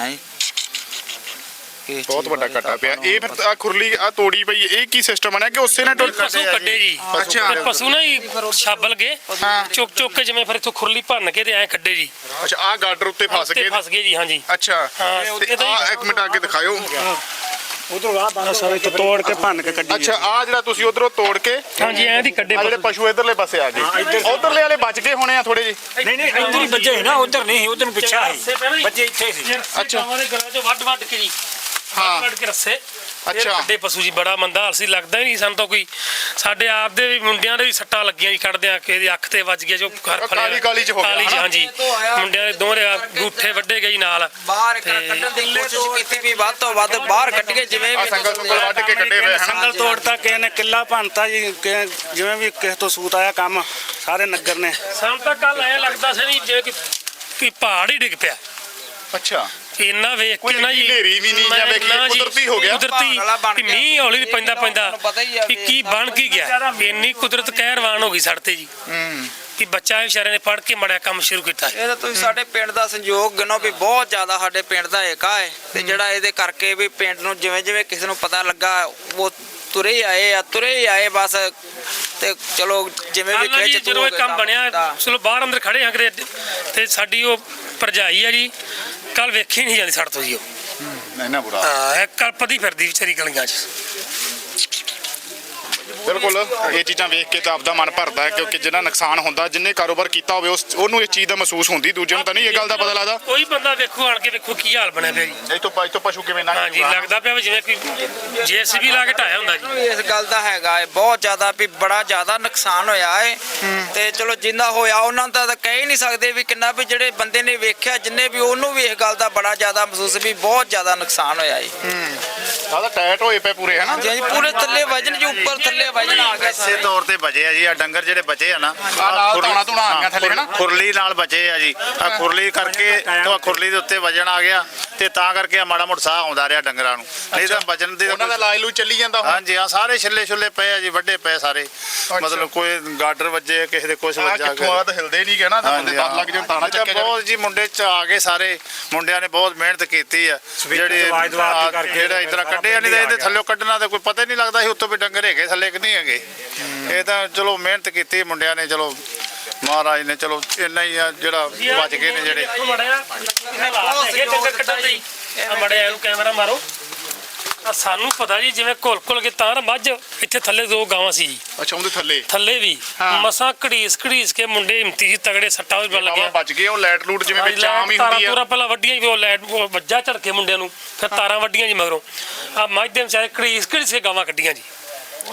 ਹੈ? ਬਹੁਤ ਵੱਡਾ ਘਾਟਾ ਪਿਆ। ਇਹ ਫਿਰ ਆ ਖੁਰਲੀ ਆ ਤੋੜੀ ਪਈ ਇਹ ਕੀ ਸਿਸਟਮ ਬਣਿਆ ਕਿ ਉਸੇ ਨੇ ਟੁੱਟ ਪਸ਼ੂ ਕੱਢੇ ਜੀ। ਅੱਛਾ। ਪਸ਼ੂ ਨਾ ਜੀ ਛਾਬਲ ਗਏ। ਚੁੱਕ ਚੁੱਕ ਕੇ ਜਿਵੇਂ ਫਿਰ ਇਥੋਂ ਖੁਰਲੀ ਭੰਨ ਕੇ ਤੇ ਐ ਕੱਢੇ ਜੀ। ਅੱਛਾ ਆ ਗਾਡਰ ਉੱਤੇ ਫਸ ਗਏ। ਫਸ ਗਏ ਜੀ ਹਾਂਜੀ। ਅੱਛਾ। ਹਾਂ, ਤੇ ਹੀ- ਇੱਕ ਮਿੰਟ ਅੱਗੇ ਦਿਖਾਇਓ। ਉਧਰੋਂ ਆ ਬਾਹਰ ਸਾਰੇ ਇੱਥੇ ਤੋੜ ਕੇ ਭੰਨ ਕੇ ਕੱਢੀ ਅੱਛਾ ਆ ਜਿਹੜਾ ਤੁਸੀਂ ਉਧਰੋਂ ਤੋੜ ਕੇ ਹਾਂਜੀ ਐਂ ਦੀ ਕੱਢੇ ਆ ਜਿਹੜੇ ਪਸ਼ੂ। ਪਸ਼ੂ ਇਧਰਲੇ ਪਾਸੇ ਆ ਗਏ। ਉਧਰਲੇ ਵਾਲੇ ਬਚ ਗਏ ਹੋਣੇ ਆ ਥੋੜੇ ਜੀ ਨਹੀਂ ਨਹੀਂ ਇੱਧਰ ਹੀ ਵੱਜੇ ਨਾ ਉਧਰ ਨਹੀਂ ਉਧਰ ਨੂੰ ਪਿੱਛਾ ਹੀ- ਵੱਜੇ ਇੱਥੇ ਸੀ। ਅੱਛਾ। ਗਲਾਂ ਚੋਂ ਵੱਢ ਵੱਢ ਕੇ ਜੀ। ਹਾਂ। ਵੱਢ ਕੇ ਰੱਸੇ ਅੱਛਾ। ਕੱਢੇ ਪਸ਼ੂ ਜੀ ਬੜਾ ਮੰਦਾ ਹਾਲ ਸੀ ਲੱਗਦਾ ਹੀ ਨਹੀਂ ਸਾਨੂੰ ਤਾਂ ਕੋਈ। ਸਾਡੇ ਆਪ ਦੇ ਵੀ ਮੁੰਡਿਆਂ ਦੇ ਵੀ ਸੱਟਾਂ ਲੱਗੀਆਂ ਜੀ ਕੱਢਦੇ ਆ ਕਿ ਇਹਦੀ ਅੱਖ ਤੇ ਵੱਜ ਗਿਆ ਜੋ ਘਰ ਫੜਿਆ। ਕਾਲੀ- ਕਾਲੀ ਚ ਹੋ ਗਿਆ, ਕਾਲੀ ਚ? ਹਾਂਜੀ। ਮੁੰਡਿਆਂ ਦੇ ਦੋਹਰੇ ਗੂਠੇ ਵੱਡੇ ਗਏ ਜੀ ਨਾਲ। ਬਾਹਰ ਤੇ- ਕੱਢਣ ਦੀ ਕੋਸ਼ਿਸ਼ ਕੀਤੀ ਵੀ ਵੱਧ ਤੋਂ ਵੱਧ ਬਾਹਰ ਕੱਢੀਏ ਜਿਵੇਂ ਆ ਵੀ ਸੰਗਲ ਸੰਗਲ ਵੱਢ ਕੇ ਕੱਢੇ ਹੋਏ ਹਨਾ। ਸੰਗਲ ਤੋੜਤਾ ਕਿਸੇ ਨੇ ਕਿੱਲਾ ਭੰਨਤਾ ਜੀ ਕਿਸੇ- ਜਿਵੇਂ ਵੀ ਕਿਸੇ ਤੋਂ ਸੂਤ ਆਇਆ ਕੰਮ ਸਾਰੇ ਨਗਰ ਨੇ। ਸਾਨੂੰ ਤਾਂ ਕੱਲ ਐ ਲੱਗਦਾ ਸੀ ਨਹੀਂ ਜਿਵੇਂ ਕਿ ਕਿ ਪਹਾੜ ਹੀ ਡਿੱਗ ਪਿਆ। ਅੱਛਾ। ਇੰਨਾ ਵੇਖ ਕੇ ਨਾ ਜੀ ਹਨੇਰੀ ਵੀ ਨਹੀਂ ਜਾਂ ਵੇਖ ਕੇ ਕੁਦਰਤੀ ਹੋ ਗਿਆ। ਕੁਦਰਤੀ। ਮੀਂਹ ਹੌਲੀ ਪੈਂਦਾ ਪੈਂਦਾ ਕਿ ਕੀ ਬਣ ਕੀ ਗਿਆ। ਇੰਨੀ ਕੁਦਰਤ ਕਹਿਰਵਾਨ ਹੋ ਗਈ ਸਾਡੇ ਤੇ ਜੀ। ਕਿ ਬੱਚਾ ਵਿਚਾਰੇ ਨੇ ਪੜ ਕੇ ਮੜਿਆ ਕੰਮ ਸ਼ੁਰੂ ਕੀਤਾ ਇਹ ਤਾਂ ਤੁਸੀਂ ਸਾਡੇ ਪਿੰਡ ਦਾ ਸੰਯੋਗ ਗਿਣੋ ਵੀ ਬਹੁਤ ਜ਼ਿਆਦਾ ਸਾਡੇ ਪਿੰਡ ਦਾ ਏਕਾ ਹੈ। ਤੇ ਜਿਹੜਾ ਇਹਦੇ ਕਰਕੇ ਵੀ ਪਿੰਡ ਨੂੰ ਜਿਵੇਂ ਜਿਵੇਂ ਕਿਸੇ ਨੂੰ ਪਤਾ ਲੱਗਾ ਉਹ ਤੁਰੇ ਹੀ ਆਏ ਆ ਤੁਰੇ ਹੀ ਆਏ ਬਸ। ਤੇ ਚਲੋ ਜਿਵੇਂ ਵੀ ਖਿੱਚ ਇਹ ਕੰਮ ਬਣਿਆ। ਚਲੋ ਬਾਹਰ ਅੰਦਰ ਖੜੇ ਹਾਂ ਕਿਤੇ ਤੇ ਸਾਡੀ ਉਹ ਭਰਜਾਈ ਆ ਜੀ ਕੱਲ ਵੇਖੀ ਨਹੀਂ ਜਾਂਦੀ ਸਾਡੇ ਤੋਂ ਜੀ ਉਹ। ਇੰਨਾ ਬੁਰਾ ਹਾਂ ਇਹ ਕਲਪਦੀ ਫਿਰਦੀ ਵਿਚਾਰੀ ਗਲੀਆਂ 'ਚ। ਬਿਲਕੁਲ ਇਹ ਚੀਜ਼ਾਂ ਵੇਖ ਕੇ ਤਾਂ ਆਪਦਾ ਮਨ ਭਰਦਾ ਹੈ ਕਿਉਂਕਿ ਜਿਹੜਾ ਨੁਕਸਾਨ ਹੁੰਦਾ ਜਿੰਨੇ ਕਾਰੋਬਾਰ ਕੀਤਾ ਹੋਵੇ ਉਸ ਉਹਨੂੰ ਇਸ ਚੀਜ਼ ਦਾ ਮਹਿਸੂਸ ਹੁੰਦੀ ਦੂਜੇ ਨੂੰ ਤਾਂ ਨਹੀਂ ਇਹ ਗੱਲ ਦਾ ਪਤਾ ਲੱਗਦਾ। ਕੋਈ ਬੰਦਾ ਵੇਖੋ ਆਣ ਕੇ ਵੇਖੋ ਕੀ ਹਾਲ ਬਣਿਆ ਪਿਆ ਜੀ। ਇਹ ਤੋਂ ਇਹ ਤੋਂ ਪਸ਼ੂ ਕਿਵੇਂ ਨਾ ਹਾਂਜੀ ਲੱਗਦਾ ਪਿਆ ਵੀ ਜਿਵੇਂ ਕੋਈ ਜੀਸੀਬੀ ਲਾ ਕੇ ਢਾਇਆ ਹੁੰਦਾ ਜੀ। ਇਸ ਗੱਲ ਦਾ ਹੈਗਾ ਹੈ ਬਹੁਤ ਜ਼ਿਆਦਾ ਵੀ ਬੜਾ ਜ਼ਿਆਦਾ ਨੁਕਸਾਨ ਹੋਇਆ ਹੈ। ਤੇ ਚਲੋ ਜਿੰਨਾ ਹੋਇਆ ਉਹਨਾਂ ਦਾ ਤਾਂ ਕਹਿ ਹੀ ਨਹੀਂ ਸਕਦੇ ਵੀ ਕਿੰਨਾ ਵੀ ਜਿਹੜੇ ਬੰਦੇ ਨੇ ਵੇਖਿਆ ਜਿੰਨੇ ਵੀ ਉਹਨੂੰ ਵੀ ਇਸ ਗੱਲ ਦਾ ਬੜਾ ਜ਼ਿਆਦਾ ਮਹਿਸੂਸ ਵੀ ਬਹੁਤ ਜ਼ਿਆਦਾ ਨੁਕਸਾਨ ਹੋਇਆ ਹੈ। ਆਦਾ ਟਾਇਟ ਹੋਏ ਪਏ ਪੂਰੇ ਹਨਾ? ਜੀ ਪੂਰੇ ਥੱਲੇ ਵਜਨ ਜੀ ਉੱਪਰ ਥੱਲੇ ਵਜਨ ਆ ਗਿਆ ਇਸੇ ਤੌਰ ਤੇ ਬਚੇ ਆ ਜੀ ਆ ਡੰਗਰ ਜਿਹੜੇ ਬਚੇ ਆ ਨਾ ਆਹ ਨਾਲ ਖੁਰਲੀ- ਧੌਣਾ ਧੌਣਾ ਆ ਗਈਆਂ ਥੱਲੇ ਹਨਾ? ਖੁਰਲੀ ਨਾਲ ਬਚੇ ਆ ਜੀ। ਆ ਖੁਰਲੀ ਕਰਕੇ ਉਹ ਖੁਰਲੀ ਦੇ ਉੱਤੇ ਵਜਣ ਆ ਗਿਆ ਤੇ ਤਾਂ ਕਰਕੇ ਆ ਮਾੜਾ ਮੋਟਾ ਸਾਹ ਆਉਂਦਾ ਰਿਹਾ ਡੰਗਰਾਂ ਨੂੰ। ਨਹੀਂ ਤਾਂ ਵਜਨ ਦੇ ਉਹਨਾਂ ਦਾ ਇਲਾਜ ਲੂ ਚੱਲੀ ਜਾਂਦਾ ਹੁਣ? ਹਾਂਜੀ ਹਾਂ ਸਾਰੇ ਛਿੱਲੇ ਛੁੱਲੇ ਪਏ ਆ ਜੀ ਵੱਡੇ ਪਏ ਸਾਰੇ। ਮਤਲਬ ਕੋਈ ਗਾਡਰ ਵੱਜੇ ਕਿਸੇ ਦੇ ਕੁਛ ਆ ਵੱਜਾ ਕਿੱਥੋਂ ਆ ਤਾਂ ਹਿਲਦੇ ਨਹੀਂ ਗਏ ਨਾ ਤਾਂ ਬੰਦੇ ਹਾਂਜੀ, ਦਸ ਲੱਗ ਜਾਣ ਤਾਣਾ ਚੱਕਿਆ ਜਾਵੇ। ਬਹੁਤ ਜੀ ਮੁੰਡੇ ਚ ਆ ਗਏ ਸਾਰੇ। ਮੁੰਡਿਆਂ ਨੇ ਬਹੁਤ ਮਿਹਨਤ ਕੀਤੀ ਆ। ਜਿਹੜੇ ਦਵਾਈ ਦਵਾ ਕੇ ਆਹ ਕਰਕੇ। ਜਿਹੜਾ ਇਤਰਾ ਕੱਢਿਆ ਨਹੀਂ ਤਾਂ ਇਹਦੇ ਥੱਲੇ ਕੱਢਣਾ ਤਾਂ ਕੋਈ ਪਤਾ ਹੀ ਨਹੀਂ ਲੱਗਦਾ ਸੀ ਉੱਤੋਂ ਵੀ ਡੰਗਰ ਹੈਗੇ ਥੱਲੇ ਕਿ ਨਹੀਂ ਹੈਗੇ। ਇਹ ਤਾਂ ਚਲੋ ਮਿਹਨਤ ਕੀਤੀ ਮੁੰਡਿਆਂ ਨੇ ਚਲੋ ਮਹਾਰਾਜ ਨੇ ਚਲੋ ਇੰਨਾ ਹੀ ਆ ਜਿਹੜਾ ਬਚ ਗਏ ਨੇ ਜਿਹੜੇ। ਮੜਿਆ ਹੈਗੇ ਡੰਗਰ ਕੱਢਣ ਲਈ। ਆ ਮੜਿਆ ਇਹਨੂੰ ਕੈਮਰਾ ਮਾਰੋ। ਆ ਸਾਨੂੰ ਪਤਾ ਜੀ ਜਿਵੇਂ ਘੁਲ ਘੁਲ ਕੇ ਤਾਂ ਨਾ ਮੱਝ ਇੱਥੇ ਥੱਲੇ ਦੋ ਗਾਵਾਂ ਸੀ ਜੀ। ਅੱਛਾ ਉਹਦੇ ਥੱਲੇ? ਥੱਲੇ ਵੀ। ਹਾਂ। ਮਸਾਂ ਘੜੀਸ ਘੜੀਸ ਕੇ ਮੁੰਡੇ ਹਿੰਮਤੀ ਸੀ ਤਗੜੇ ਸੱਟਾਂ ਵੀ ਬਣ ਬਾਬਾ ਲੱਗਿਆ ਬਚ ਗਏ ਉਹ ਲਾਈਟ ਲੂਟ ਜਿਵੇਂ ਵਿੱਚ ਆਮ ਹੀ ਤਾਰਾਂ ਹੁੰਦੀ ਆ। ਤੂਰਾਂ ਪਹਿਲਾਂ ਵੱਡੀਆਂ ਹੀ ਉਹ ਲਾਈਟ ਉਹ ਵੱਜਾ ਝੜਕੇ ਮੁੰਡਿਆਂ ਨੂੰ ਫਿਰ ਤਾਰਾਂ ਵੱਡੀਆਂ ਜੀ ਮਗਰੋਂ। ਆ ਮੱਝ ਦੇ ਵਿਚਾਰੇ ਘੜੀਸ ਘੜੀਸ ਕੇ ਗਾਵਾਂ ਕੱਢੀਆਂ ਜੀ।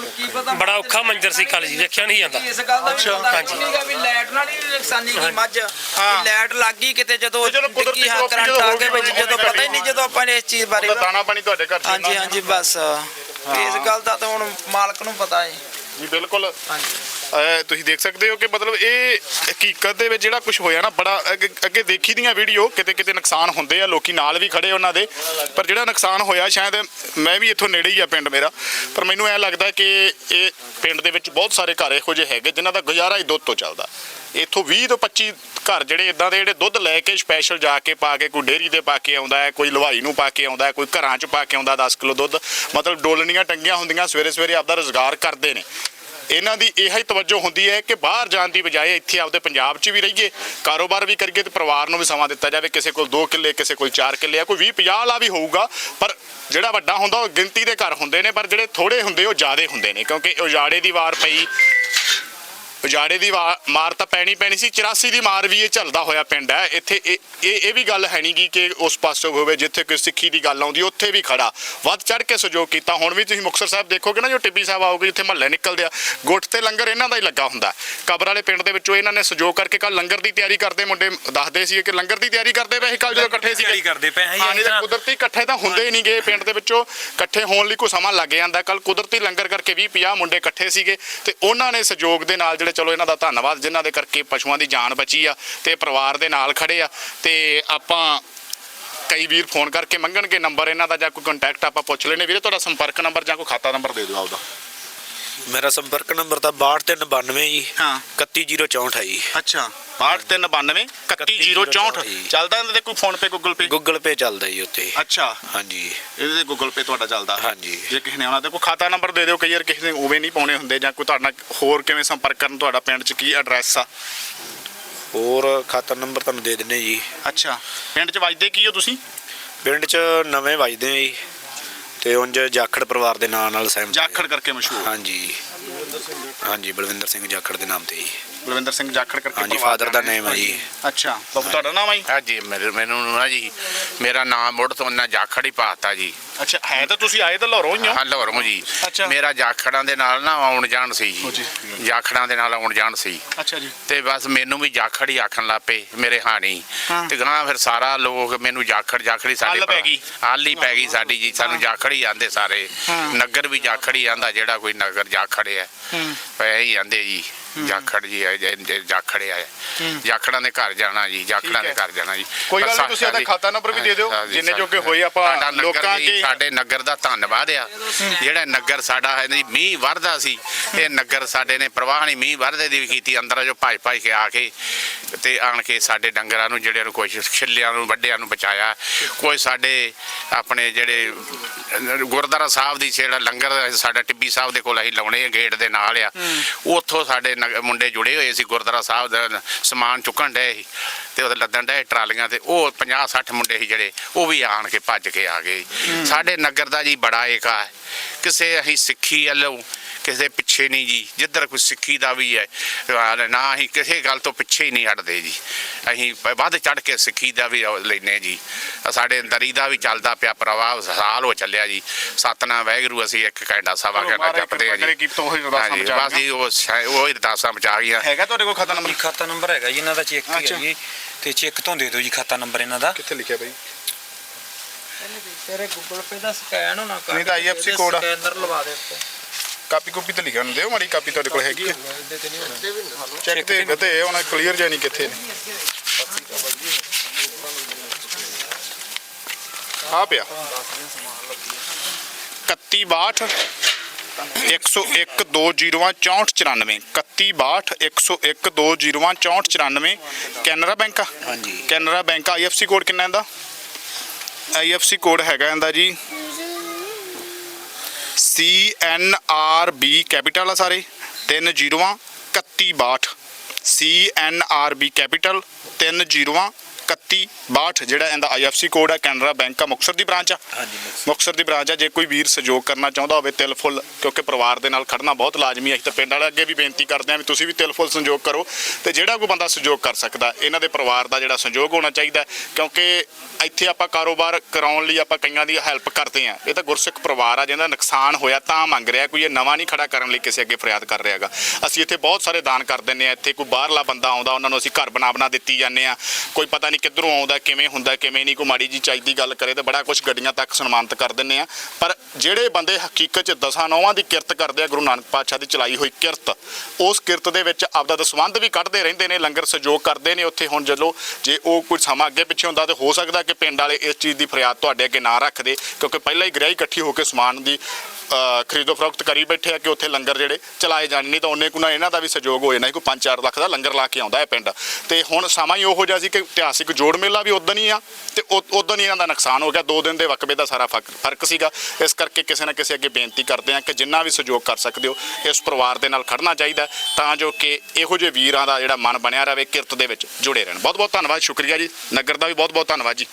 ਕੀ ਪਤਾ ਬੜਾ ਔਖਾ ਮੰਜ਼ਰ ਸੀ ਕੱਲ ਜੀ ਵੇਖਿਆ ਨਹੀਂ ਜਾਂਦਾ। ਇਸ ਗੱਲ ਦਾ ਵੀ ਪਤਾ ਹਾਂਜੀ। ਨਹੀਂਗਾ ਵੀ ਲਾਈਟ ਨਾਲ ਹੀ ਨੁਕਸਾਨੀ ਕੀ ਮੱਝ। ਵੀ ਲਾਈਟ ਲੱਗ ਗਈ ਕਿਤੇ ਜਦੋਂ ਤੇ ਚਲੋ ਕੁਦਰਤੀ ਡਿੱਗੀ ਹਾਂ ਕਰੋਪੀ ਕਰੰਟ ਜਦੋਂ ਆ ਹੋ ਕੇ ਗਈ ਵਿੱਚ ਜਦੋਂ ਪਤਾ ਹੀ ਨਹੀਂ ਜਦੋਂ ਆਪਾਂ ਨੇ ਇਸ ਚੀਜ਼ ਬਾਰੇ ਉਹਦਾ ਦਾਣਾ ਪਾਣੀ ਤੁਹਾਡੇ ਘਰ ਚ ਹਾਂਜੀ ਹੁੰਦਾ। ਹਾਂਜੀ ਬਸ। ਇਸ ਗੱਲ ਦਾ ਤਾਂ ਹੁਣ ਮਾਲਕ ਨੂੰ ਪਤਾ ਹੈ ਜੀ ਬਿਲਕੁਲ। ਹਾਂਜੀ। ਅਹ ਤੁਸੀਂ ਦੇਖ ਸਕਦੇ ਹੋ ਕਿ ਮਤਲਬ ਇਹ ਹਕੀਕਤ ਦੇ ਵਿੱਚ ਜਿਹੜਾ ਕੁਝ ਹੋਇਆ ਨਾ ਬੜਾ ਅੱਗੇ- ਅੱਗੇ ਦੇਖੀ ਦੀਆਂ ਵੀਡੀਓ ਕਿਤੇ ਕਿਤੇ ਨੁਕਸਾਨ ਹੁੰਦੇ ਆ ਲੋਕੀ ਨਾਲ ਵੀ ਖੜੇ ਉਹਨਾਂ ਦੇ। ਪਰ ਜਿਹੜਾ ਨੁਕਸਾਨ ਹੋਇਆ ਸ਼ਾਇਦ ਮੈਂ ਵੀ ਇੱਥੋਂ ਨੇੜੇ ਹੀ ਆ ਪਿੰਡ ਮੇਰਾ। ਪਰ ਮੈਨੂੰ ਐ ਲੱਗਦਾ ਕਿ ਇਹ ਪਿੰਡ ਦੇ ਵਿੱਚ ਬਹੁਤ ਸਾਰੇ ਘਰ ਇਹੋ ਜਿਹੇ ਹੈਗੇ ਜਿਨ੍ਹਾਂ ਦਾ ਗੁਜ਼ਾਰਾ ਹੀ ਦੁੱਧ ਤੋਂ ਚੱਲਦਾ। ਇੱਥੋਂ 20 ਤੋਂ 25 ਘਰ ਜਿਹੜੇ ਇਦਾਂ ਦੇ ਜਿਹੜੇ ਦੁੱਧ ਲੈ ਕੇ ਸਪੈਸ਼ਲ ਜਾ ਕੇ ਪਾ ਕੇ ਕੋਈ ਡੇਅਰੀ ਦੇ ਪਾ ਕੇ ਆਉਂਦਾ ਹੈ ਕੋਈ ਲਵਾਈ ਨੂੰ ਪਾ ਕੇ ਆਉਂਦਾ ਹੈ ਕੋਈ ਘਰਾਂ 'ਚ ਪਾ ਕੇ ਆਉਂਦਾ 10 ਕਿਲੋ ਦੁੱਧ। ਮਤਲਬ ਡੋਲਣੀਆਂ ਟੰਗੀਆਂ ਹੁੰਦੀਆਂ ਸਵੇਰੇ ਸਵੇਰੇ ਆਪਦਾ ਰੋਜ਼ਗਾਰ ਕਰਦੇ ਨੇ। ਇਹਨਾਂ ਦੀ ਇਹ ਹੀ ਤਵੱਜੋ ਹੁੰਦੀ ਹੈ ਕਿ ਬਾਹਰ ਜਾਣ ਦੀ ਬਜਾਏ ਇੱਥੇ ਆਪਦੇ ਪੰਜਾਬ 'ਚ ਵੀ ਰਹੀਏ, ਕਾਰੋਬਾਰ ਵੀ ਕਰੀਏ ਤੇ ਪਰਿਵਾਰ ਨੂੰ ਵੀ ਸਮਾਂ ਦਿੱਤਾ ਜਾਵੇ, ਕਿਸੇ ਕੋਲ 2 ਕਿੱਲੇ, ਕਿਸੇ ਕੋਲ 4 ਕਿੱਲੇ ਆ, ਕੋਈ 20 50 ਵਾਲਾ ਵੀ ਹੋਊਗਾ, ਪਰ ਜਿਹੜਾ ਵੱਡਾ ਹੁੰਦਾ ਉਹ ਗਿਣਤੀ ਦੇ ਘਰ ਹੁੰਦੇ ਨੇ, ਪਰ ਜਿਹੜੇ ਥੋੜੇ ਹੁੰਦੇ ਉਹ ਜ਼ਿਆਦੇ ਹੁੰਦੇ ਨੇ, ਕਿਉਂਕਿ ਉਜਾੜੇ ਦੀ ਵਾਰ ਪਈ ਉਜਾੜੇ ਦੀ ਮਾਰ ਤਾਂ ਪੈਣੀ ਪੈਣੀ ਸੀ 84 ਦੀ ਮਾਰ ਵੀ ਇਹ ਚੱਲਦਾ ਹੋਇਆ ਪਿੰਡ ਹੈ। ਇੱਥੇ ਇਹ ਇਹ ਇਹ ਵੀ ਗੱਲ ਹੈ ਨਹੀਂ ਗੀ ਕਿ ਉਸ ਪਾਸੋਂ ਹੋਵੇ ਜਿੱਥੇ ਕੋਈ ਸਿੱਖੀ ਦੀ ਗੱਲ ਆਉਂਦੀ ਉੱਥੇ ਵੀ ਖੜਾ। ਵੱਧ ਚੜ ਕੇ ਸਹਿਯੋਗ ਕੀਤਾ। ਹੁਣ ਵੀ ਤੁਸੀਂ ਮੁਕਤਸਰ ਸਾਹਿਬ ਦੇਖੋਗੇ ਨਾ ਜੋ ਟਿੱਬੀ ਸਾਹਿਬ ਆਓਗੇ ਜਿੱਥੇ ਮਹੱਲੇ ਨਿਕਲਦੇ ਆ ਗੁੱਟ ਤੇ ਲੰਗਰ ਇਹਨਾਂ ਦਾ ਹੀ ਲੱਗਾ ਹੁੰਦਾ। ਕਬਰ ਵਾਲੇ ਪਿੰਡ ਦੇ ਵਿੱਚੋਂ ਇਹਨਾਂ ਨੇ ਸਹਿਯੋਗ ਕਰਕੇ ਕੱਲ ਲੰਗਰ ਦੀ ਤਿਆਰੀ ਕਰਦੇ ਮੁੰਡੇ ਦੱਸਦੇ ਸੀ ਕਿ ਲੰਗਰ ਦੀ ਤਿਆਰੀ ਕਰਦੇ ਪਏ ਕੱਲ ਜਦੋਂ ਇਕੱਠੇ ਸੀ ਤਿਆਰੀ ਕਰਦੇ ਪਏ ਹਾਂ ਜੀ, ਹਾਂ ਨਹੀਂ ਤਾਂ ਅਸੀਂ ਤਾਂ- ਕੁਦਰਤੀ ਇਕੱਠੇ ਤਾਂ ਹੁੰਦੇ ਹੀ ਨਹੀਂ ਗਏ ਪਿੰਡ ਦੇ ਵਿੱਚੋਂ। ਇਕੱਠੇ ਹੋਣ ਲਈ ਕੋਈ ਸਮਾਂ ਲੱਗ ਜਾਂਦਾ। ਕੱਲ ਕੁਦਰਤੀ ਲੰਗਰ ਕਰਕੇ 20 50 ਮੁੰਡੇ ਇਕੱਠੇ ਸੀਗੇ ਤੇ ਉਹਨਾਂ ਨੇ ਸਹਿਯੋਗ ਦੇ ਨਾਲ ਜਿਹੜੇ ਚਲੋ ਇਹਨਾਂ ਦਾ ਧੰਨਵਾਦ ਜਿਨ੍ਹਾਂ ਦੇ ਕਰਕੇ ਪਸ਼ੂਆਂ ਦੀ ਜਾਨ ਬਚੀ ਆ ਤੇ ਪਰਿਵਾਰ ਦੇ ਨਾਲ ਖੜੇ ਆ ਤੇ ਆਪਾਂ ਕਈ ਵੀਰ ਫੋਨ ਕਰਕੇ ਮੰਗਣਗੇ ਨੰਬਰ ਇਹਨਾਂ ਦਾ ਜਾਂ ਕੋਈ ਕੰਟੈਕਟ ਆਪਾਂ ਪੁੱਛ ਲੈਣੇ ਵੀਰੇ, ਤੁਹਾਡਾ ਸੰਪਰਕ ਨੰਬਰ ਜਾਂ ਕੋਈ ਖਾਤਾ ਨੰਬਰ ਦੇ ਦਿਓ ਆਪਦਾ। ਮੇਰਾ ਸੰਪਰਕ ਨੰਬਰ ਤਾਂ 6292 ਜੀ। ਹਾਂ। 31064 ਹੈ ਜੀ। ਅੱਛਾ। 6392 31064 ਚੱਲਦਾ ਇਹਨਾਂ ਦੇ ਕੋਈ PhonePe Google Pay Google Pay ਚੱਲਦਾ ਜੀ ਉੱਤੇ ਅੱਛਾ। ਹਾਂਜੀ। ਇਹਦੇ ਤੇ ਗੂਗਲ ਪੇ ਤੁਹਾਡਾ ਚੱਲਦਾ। ਹਾਂਜੀ। ਜੇ ਕਿਸੇ ਨੇ ਆਉਣਾ ਤੇ ਕੋਈ ਖਾਤਾ ਨੰਬਰ ਦੇ ਦਿਓ ਕਈ ਵਾਰ ਕਿਸੇ ਨੇ ਉਵੇਂ ਨਹੀਂ ਪਾਉਣੇ ਹੁੰਦੇ ਜਾਂ ਕੋਈ ਤੁਹਾਡਾ ਹੋਰ ਕਿਵੇਂ ਸੰਪਰਕ ਕਰਨ ਤੁਹਾਡਾ ਪਿੰਡ 'ਚ ਕੀ ਐਡਰੈਸ ਆ? ਹੋਰ ਖਾਤਾ ਨੰਬਰ ਤੁਹਾਨੂੰ ਦੇ ਦਿੰਨੇ ਜੀ। ਅੱਛਾ। ਪਿੰਡ 'ਚ ਵੱਜਦੇ ਕੀ ਹੋ ਤੁਸੀਂ? ਪਿੰਡ 'ਚ ਨਵੇਂ ਵੱਜਦੇ ਆ ਜੀ। ਤੇ ਉਂਝ ਜਾਖੜ ਪਰਿਵਾਰ ਦੇ ਨਾਂ ਨਾਲ ਸਹਿਮਤ। ਜਾਖੜ ਕਰਕੇ ਮਸ਼ਹੂਰ ਹਾਂਜੀ ਹਾਂਜੀ ਬਲਵਿੰਦਰ ਸਿੰਘ ਜਾਖੜ ਦੇ ਨਾਮ ਤੇ ਜੀ ਬਲਵਿੰਦਰ ਸਿੰਘ ਜਾਖੜ ਕਰਕੇ ਹਾਂਜੀ ਪਰਿਵਾਰ ਫਾਦਰ ਦਾ ਨੇਮ ਹੈ ਜੀ। ਅੱਛਾ ਬਾਬੂ ਤੁਹਾਡਾ ਨਾਮ ਹੈ ਹਾਂਜੀ ਮੇਰੇ ਮੈਨੂੰ ਨਾ ਜੀ ਮੇਰਾ ਨਾਮ ਮੁੜ ਤੋਂ ਨਾ ਜਾਖੜ ਹੀ ਪਾਤਾ ਜੀ। ਅੱਛਾ ਹੈ ਤਾਂ ਤੁਸੀਂ ਆਏ ਤਾਂ ਲਾਹੌਰੋਂ ਹੀ ਹੋ। ਹਾਂ ਲਾਹੌਰੋਂ ਜੀ। ਅੱਛਾ। ਮੇਰਾ ਜਾਖੜਾਂ ਦੇ ਨਾਲ ਨਾ ਆਉਣ ਜਾਣ ਸੀ ਹੋ ਜੀ। ਜੀ। ਜਾਖੜਾਂ ਦੇ ਨਾਲ ਆਉਣ ਜਾਣ ਸੀ। ਅੱਛਾ ਜੀ। ਤੇ ਬਸ ਮੈਨੂੰ ਵੀ ਜਾਖੜ ਹੀ ਆਖਣ ਲੱਪੇ ਮੇਰੇ ਹਾਣੀ। ਹਾਂ। ਤੇ ਗਾਂ ਫਿਰ ਸਾਰਾ ਲੋਕ ਮੈਨੂੰ ਜਾਖੜ ਜਾਖੜੀ ਸਾਡੇ ਹੱਲ ਪੈ ਗਈ। ਹੱਲ ਹੀ ਪੈ ਗਈ ਸਾਡੀ ਜੀ। ਸਾਨੂੰ ਜਾਖੜ ਹੀ ਆਂਦੇ ਸਾਰੇ। ਹਾਂ। ਨਗਰ ਵੀ ਜਾਖੜ ਹੀ ਆਂਦਾ ਜਿਹੜਾ ਕੋਈ ਨਗਰ ਜਾਖੜ ਹੈ। ਪਏ ਹੀ ਆਂਦੇ ਜੀ ਜਾਖੜ ਜੀ ਆ ਜੇ- ਜੇ ਜਾਖੜ ਆ ਜਾਖੜਾਂ ਦੇ ਘਰ ਜਾਣਾ ਜੀ ਜਾਖੜਾਂ ਦੇ ਠੀਕ ਹੈ। ਘਰ ਜਾਣਾ ਜੀ। ਕੋਈ ਗੱਲ ਨਹੀਂ, ਬਸ ਤੁਸੀਂ ਸਾਡੀ- ਖਾਤਾ ਨੰਬਰ ਵੀ ਦੇ ਦਿਓ, ਹਾਂਜੀ, ਜਿੰਨੇ ਜੋਗੇ ਹੋਏ ਆਪਾਂ ਸਾਡਾ ਨਗਰ ਲੋਕਾਂ ਜੀ, ਅੱਗੇ- ਸਾਡੇ ਨਗਰ ਦਾ ਧੰਨਵਾਦ ਆ। ਜਿਹੜਾ ਨਗਰ ਸਾਡਾ ਹੈ ਜੀ ਮੀਂਹ ਵਰਦਾ ਸੀ ਇਹ ਨਗਰ ਸਾਡੇ ਨੇ ਪ੍ਰਵਾਹ ਨਹੀਂ ਮੀਂਹ ਵਰਦੇ ਦੀ ਵੀ ਕੀਤੀ ਅੰਦਰ ਜੋ ਭਾਈ ਭਾਈ ਕੇ ਆ ਕੇ ਤੇ ਆਣ ਕੇ ਸਾਡੇ ਡੰਗਰਾਂ ਨੂੰ ਜਿਹੜਿਆਂ ਨੂੰ ਕੋਈ ਛਿੱਲਿਆਂ ਨੂੰ ਵੱਡਿਆਂ ਨੂੰ ਬਚਾਇਆ। ਕੋਈ ਸਾਡੇ ਆਪਣੇ ਜਿਹੜੇ ਗੁਰਦੁਆਰਾ ਸਾਹਿਬ ਦੀ ਜਿਹੜਾ ਲੰਗਰ ਸਾਡਾ ਟਿੱਬੀ ਸਾਹਿਬ ਦੇ ਕੋਲ ਅਸੀਂ ਲਾਉਣੇ ਆ ਗੇਟ ਦੇ ਨਾਲ ਆ। ਉੱਥੋਂ ਸਾਡੇ ਨਗ- ਮੁੰਡੇ ਜੁੜੇ ਹੋਏ ਸੀ ਗੁਰਦੁਆਰਾ ਸਾਹਿਬ ਦਾ ਸਮਾਨ ਚੁੱਕਣ ਡਏ ਸੀ ਤੇ ਉਹਦੇ ਲੱਦਣ ਡਏ ਟਰਾਲੀਆਂ ਤੇ। ਉਹ 50 60 ਮੁੰਡੇ ਸੀ ਜਿਹੜੇ ਉਹ ਵੀ ਆਣ ਕੇ ਭੱਜ ਕੇ ਆ ਗਏ। ਸਾਡੇ ਨਗਰ ਦਾ ਜੀ ਬੜਾ ਏਕਾ ਹੈ। ਕਿਸੇ ਅਸੀਂ ਸਿੱਖੀ ਵੱਲੋਂ ਕਿਸੇ ਪਿੱਛੇ ਨਹੀਂ ਜੀ ਜਿੱਧਰ ਕੋਈ ਸਿੱਖੀ ਦਾ ਵੀ ਹੈ ਨਾ ਅਸੀਂ ਕਿਸੇ ਗੱਲ ਤੋਂ ਪਿੱਛੇ ਹੀ ਨਹੀਂ ਹਟਦੇ ਜੀ। ਅਸੀਂ ਵੱਧ ਚੜ ਕੇ ਸਿੱਖੀ ਦਾ ਵੀ ਲੈਨੇ ਜੀ। ਸਾਡੇ ਦਰੀ ਦਾ ਵੀ ਚੱਲਦਾ ਪਿਆ ਪ੍ਰਵਾਹ ਸਾਲ ਹੋ ਚੱਲਿਆ ਜੀ। ਸਤਨਾਮ ਵਾਹਿਗੁਰੂ ਅਸੀਂ ਇੱਕ ਘੰਟਾ ਸਵਾ ਘੰਟਾ ਜਪਦੇ ਆ ਜੀ। ਬਸ ਜੀ ਉਹ ਉਹ ਹੀ ਅਰਦਾਸਾਂ ਬਚਾ ਗਈਆਂ। ਹੈਗਾ ਤੁਹਾਡੇ ਕੋਲ ਖਾਤਾ ਨੰਬਰ? ਖਾਤਾ ਨੰਬਰ ਹੈਗਾ ਜੀ ਇਹਨਾਂ ਦਾ ਚੈੱਕ ਹੀ। ਹੈ ਜੀ। ਤੇ ਚੈੱਕ ਤੋਂ ਦੇ ਦਿਓ ਜੀ ਖਾਤਾ ਨੰਬਰ ਇਹਨਾਂ ਦਾ। ਕਿੱਥੇ ਲਿਖਿਆ ਬਈ? ਤੇਰੇ ਗੂਗਲ ਪੇ ਦਾ ਸਕੈਨ ਹੋਣਾ ਕਰ ਨਹੀਂ ਤਾਂ IFC ਕੋਡ। ਸਕੈਨਰ ਲਵਾ ਦੇ ਉੱਤੇ। ਕਾਪੀ ਕੁਪੀ ਤੇ ਹੁੰਦੇ ਦਿਓ ਮਾੜੀ ਕਾਪੀ ਤੁਹਾਡੇ ਕੋਲ ਹੈਗੀ ਹੈ ਚੈੱਕ ਤੇ ਗਤੇ ਹੁਣ ਕਲੀਅਰ ਜਾਨੀ ਕਿੱਥੇ ਨੇ। ਆ ਪਿਆ। 3162 101 201 6194 3162 101 201 ਕੈਨਰਾ ਬੈਂਕ ਆ? ਹਾਂਜੀ। ਕੈਨਰਾ ਬੈਂਕ ਆਈਐਫਸੀ ਕੋਡ ਕਿੰਨਾ ਇਹਦਾ? ਆਈਐਫਸੀ ਕੋਡ ਹੈਗਾ ਇਹਦਾ ਜੀ। C N R B capital ਆ ਸਾਰੇ, ਤਿੰਨ ਜ਼ੀਰੋਆਂ 3162 C N R B capital ਤਿੰਨ ਜ਼ੀਰੋਆਂ 3162 ਜਿਹੜਾ ਇਹਦਾ ਆਈਐਫਸੀ ਕੋਡ ਹੈ ਕੈਨਰਾ ਬੈਂਕ ਆ ਮੁਕਤਸਰ ਦੀ ਬ੍ਰਾਂਚ ਆ। ਹਾਂਜੀ ਮੁਕਤਸਰ। ਦੀ ਬ੍ਰਾਂਚ ਆ ਜੇ ਕੋਈ ਵੀਰ ਸਹਿਯੋਗ ਕਰਨਾ ਚਾਹੁੰਦਾ ਹੋਵੇ ਤਿਲ ਫੁੱਲ ਕਿਉਂਕਿ ਪਰਿਵਾਰ ਦੇ ਨਾਲ ਖੜਨਾ ਬਹੁਤ ਲਾਜ਼ਮੀ ਹੈ ਅਸੀਂ ਤਾਂ ਪਿੰਡ ਵਾਲੇ ਅੱਗੇ ਵੀ ਬੇਨਤੀ ਕਰਦੇ ਹਾਂ ਵੀ ਤੁਸੀਂ ਵੀ ਤਿਲ ਫੁੱਲ ਸੰਯੋਗ ਕਰੋ ਤੇ ਜਿਹੜਾ ਕੋਈ ਬੰਦਾ ਸਹਿਯੋਗ ਕਰ ਸਕਦਾ ਇਹਨਾਂ ਦੇ ਪਰਿਵਾਰ ਦਾ ਜਿਹੜਾ ਸੰਯੋਗ ਹੋਣਾ ਚਾਹੀਦਾ ਕਿਉਂਕਿ ਇੱਥੇ ਆਪਾਂ ਕਾਰੋਬਾਰ ਕਰਾਉਣ ਲਈ ਆਪਾਂ ਕਈਆਂ ਦੀ ਹੈਲਪ ਕਰਦੇ ਹਾਂ। ਇਹ ਤਾਂ ਗੁਰਸਿੱਖ ਪਰਿਵਾਰ ਆ ਜਿਹਦਾ ਨੁਕਸਾਨ ਹੋਇਆ ਤਾਂ ਮੰਗ ਰਿਹਾ ਕੋਈ ਇਹ ਨਵਾਂ ਨਹੀਂ ਖੜਾ ਕਰਨ ਲਈ ਕਿਸੇ ਅੱਗੇ ਫਰਿਆਦ ਕਰ ਰਿਹਾਗਾ ਅਸੀਂ ਇੱਥੇ ਬਹੁਤ ਸਾਰੇ ਦਾਨ ਕਰ ਦਿੰਨੇ ਆ ਇੱਥੇ ਕੋਈ ਬਾਹਰਲਾ ਬੰਦਾ ਆਉਂਦਾ ਉਹਨਾਂ ਨੂੰ ਅਸੀਂ ਘਰ ਬਣਾ ਬਣਾ ਦਿੱਤੀ ਜਾਂਦੇ ਆ ਕੋਈ ਪਤਾ ਨਹੀਂ ਕਿੱਧਰੋਂ ਆਉਂਦਾ ਕਿਵੇਂ ਹੁੰਦਾ ਕਿਵੇਂ ਨਹੀਂ ਕੋਈ ਮਾੜੀ ਜੀ ਚਾਹੀਦੀ ਗੱਲ ਕਰੇ ਤਾਂ ਬੜਾ ਕੁਝ ਗੱਡੀਆਂ ਤੱਕ ਸਨਮਾਨਿਤ ਕਰ ਦਿੰਨੇ ਆ ਪਰ ਜਿਹੜੇ ਬੰਦੇ ਹਕੀਕਤ 'ਚ ਦਸਾਂ ਨੌਵਾਂ ਦੀ ਕਿਰਤ ਕਰਦੇ ਆ ਗੁਰੂ ਨਾਨਕ ਪਾਤਸ਼ਾਹ ਦੀ ਚਲਾਈ ਹੋਈ ਕਿਰਤ ਉਸ ਕਿਰਤ ਦੇ ਵਿੱਚ ਆਪਦਾ ਦਸਵੰਧ ਵੀ ਕੱਢਦੇ ਰਹਿੰਦੇ ਨੇ ਲੰਗਰ ਸਹਿਯੋਗ ਕਰਦੇ ਨੇ ਉੱਥੇ। ਹੁਣ ਜਦੋਂ ਜੇ ਉਹ ਕੋਈ ਸਮਾਂ ਅੱਗੇ ਪਿੱਛੇ ਹੁੰਦਾ ਤਾਂ ਹੋ ਸਕਦਾ ਕਿ ਪਿੰਡ ਵਾਲੇ ਇਸ ਚੀਜ਼ ਦੀ ਫਰਿਆਦ ਤੁਹਾਡੇ ਅੱਗੇ ਨਾ ਰੱਖਦੇ ਕਿਉਂਕਿ ਪਹਿਲਾਂ ਹੀ ਗ੍ਰਹਿ ਇਕੱਠੀ ਹੋ ਕੇ ਸਮਾਨ ਦੀ ਅ, ਖਰੀਦੋ ਫਰੋਖਤ ਕਰੀ ਬੈਠੇ ਆ ਕਿ ਉੱਥੇ ਲੰਗਰ ਜਿਹੜੇ ਚਲਾਏ ਜਾਣ ਨਹੀਂ ਤਾਂ ਉਹਨੇ ਕੁ ਨਾ ਇਹਨਾਂ ਦਾ ਵੀ ਸਹਿਯੋਗ ਹੋ ਜਾਣਾ ਕੋਈ 5-4 ਲੱਖ ਦਾ ਲੰਗਰ ਲਾ ਕੇ ਆਉਂਦਾ ਹੈ ਪਿੰਡ। ਤੇ ਹੁਣ ਸਮਾਂ ਹੀ ਉਹੋ ਜਿਹਾ ਸੀ ਕਿ ਇਤਿਹਾਸਿਕ ਇੱਕ ਜੋੜ ਮੇਲਾ ਵੀ ਉਦੋਂ ਹੀ ਆ ਤੇ ਉਦੋਂ ਹੀ ਇਹਨਾਂ ਦਾ ਨੁਕਸਾਨ ਹੋ ਗਿਆ। ਦੋ ਦਿਨ ਦੇ ਵਕਬੇ ਦਾ ਸਾਰਾ ਫ਼ਰਕ ਫ਼ਰਕ ਸੀਗਾ। ਇਸ ਕਰਕੇ ਕਿਸੇ ਨਾ ਕਿਸੇ ਅੱਗੇ ਬੇਨਤੀ ਕਰਦੇ ਆ ਕਿ ਜਿੰਨਾ ਵੀ ਸਹਿਯੋਗ ਕਰ ਸਕਦੇ ਹੋ, ਇਸ ਪਰਿਵਾਰ ਦੇ ਨਾਲ ਖੜਨਾ ਚਾਹੀਦਾ ਤਾਂ ਜੋ ਕਿ ਇਹੋ ਜਿਹੇ ਵੀਰਾਂ ਦਾ ਜਿਹੜਾ ਮਨ ਬਣਿਆ ਰਹੇ, ਕਿਰਤ ਦੇ ਵਿੱਚ ਜੁੜੇ ਰਹਿਣ। ਬਹੁਤ ਬਹੁਤ ਧੰਨਵਾਦ, ਸ਼ੁਕਰੀਆ ਜੀ। ਨਗਰ ਦਾ ਵੀ ਬਹੁਤ ਬਹੁਤ ਧੰਨਵਾਦ ਜੀ।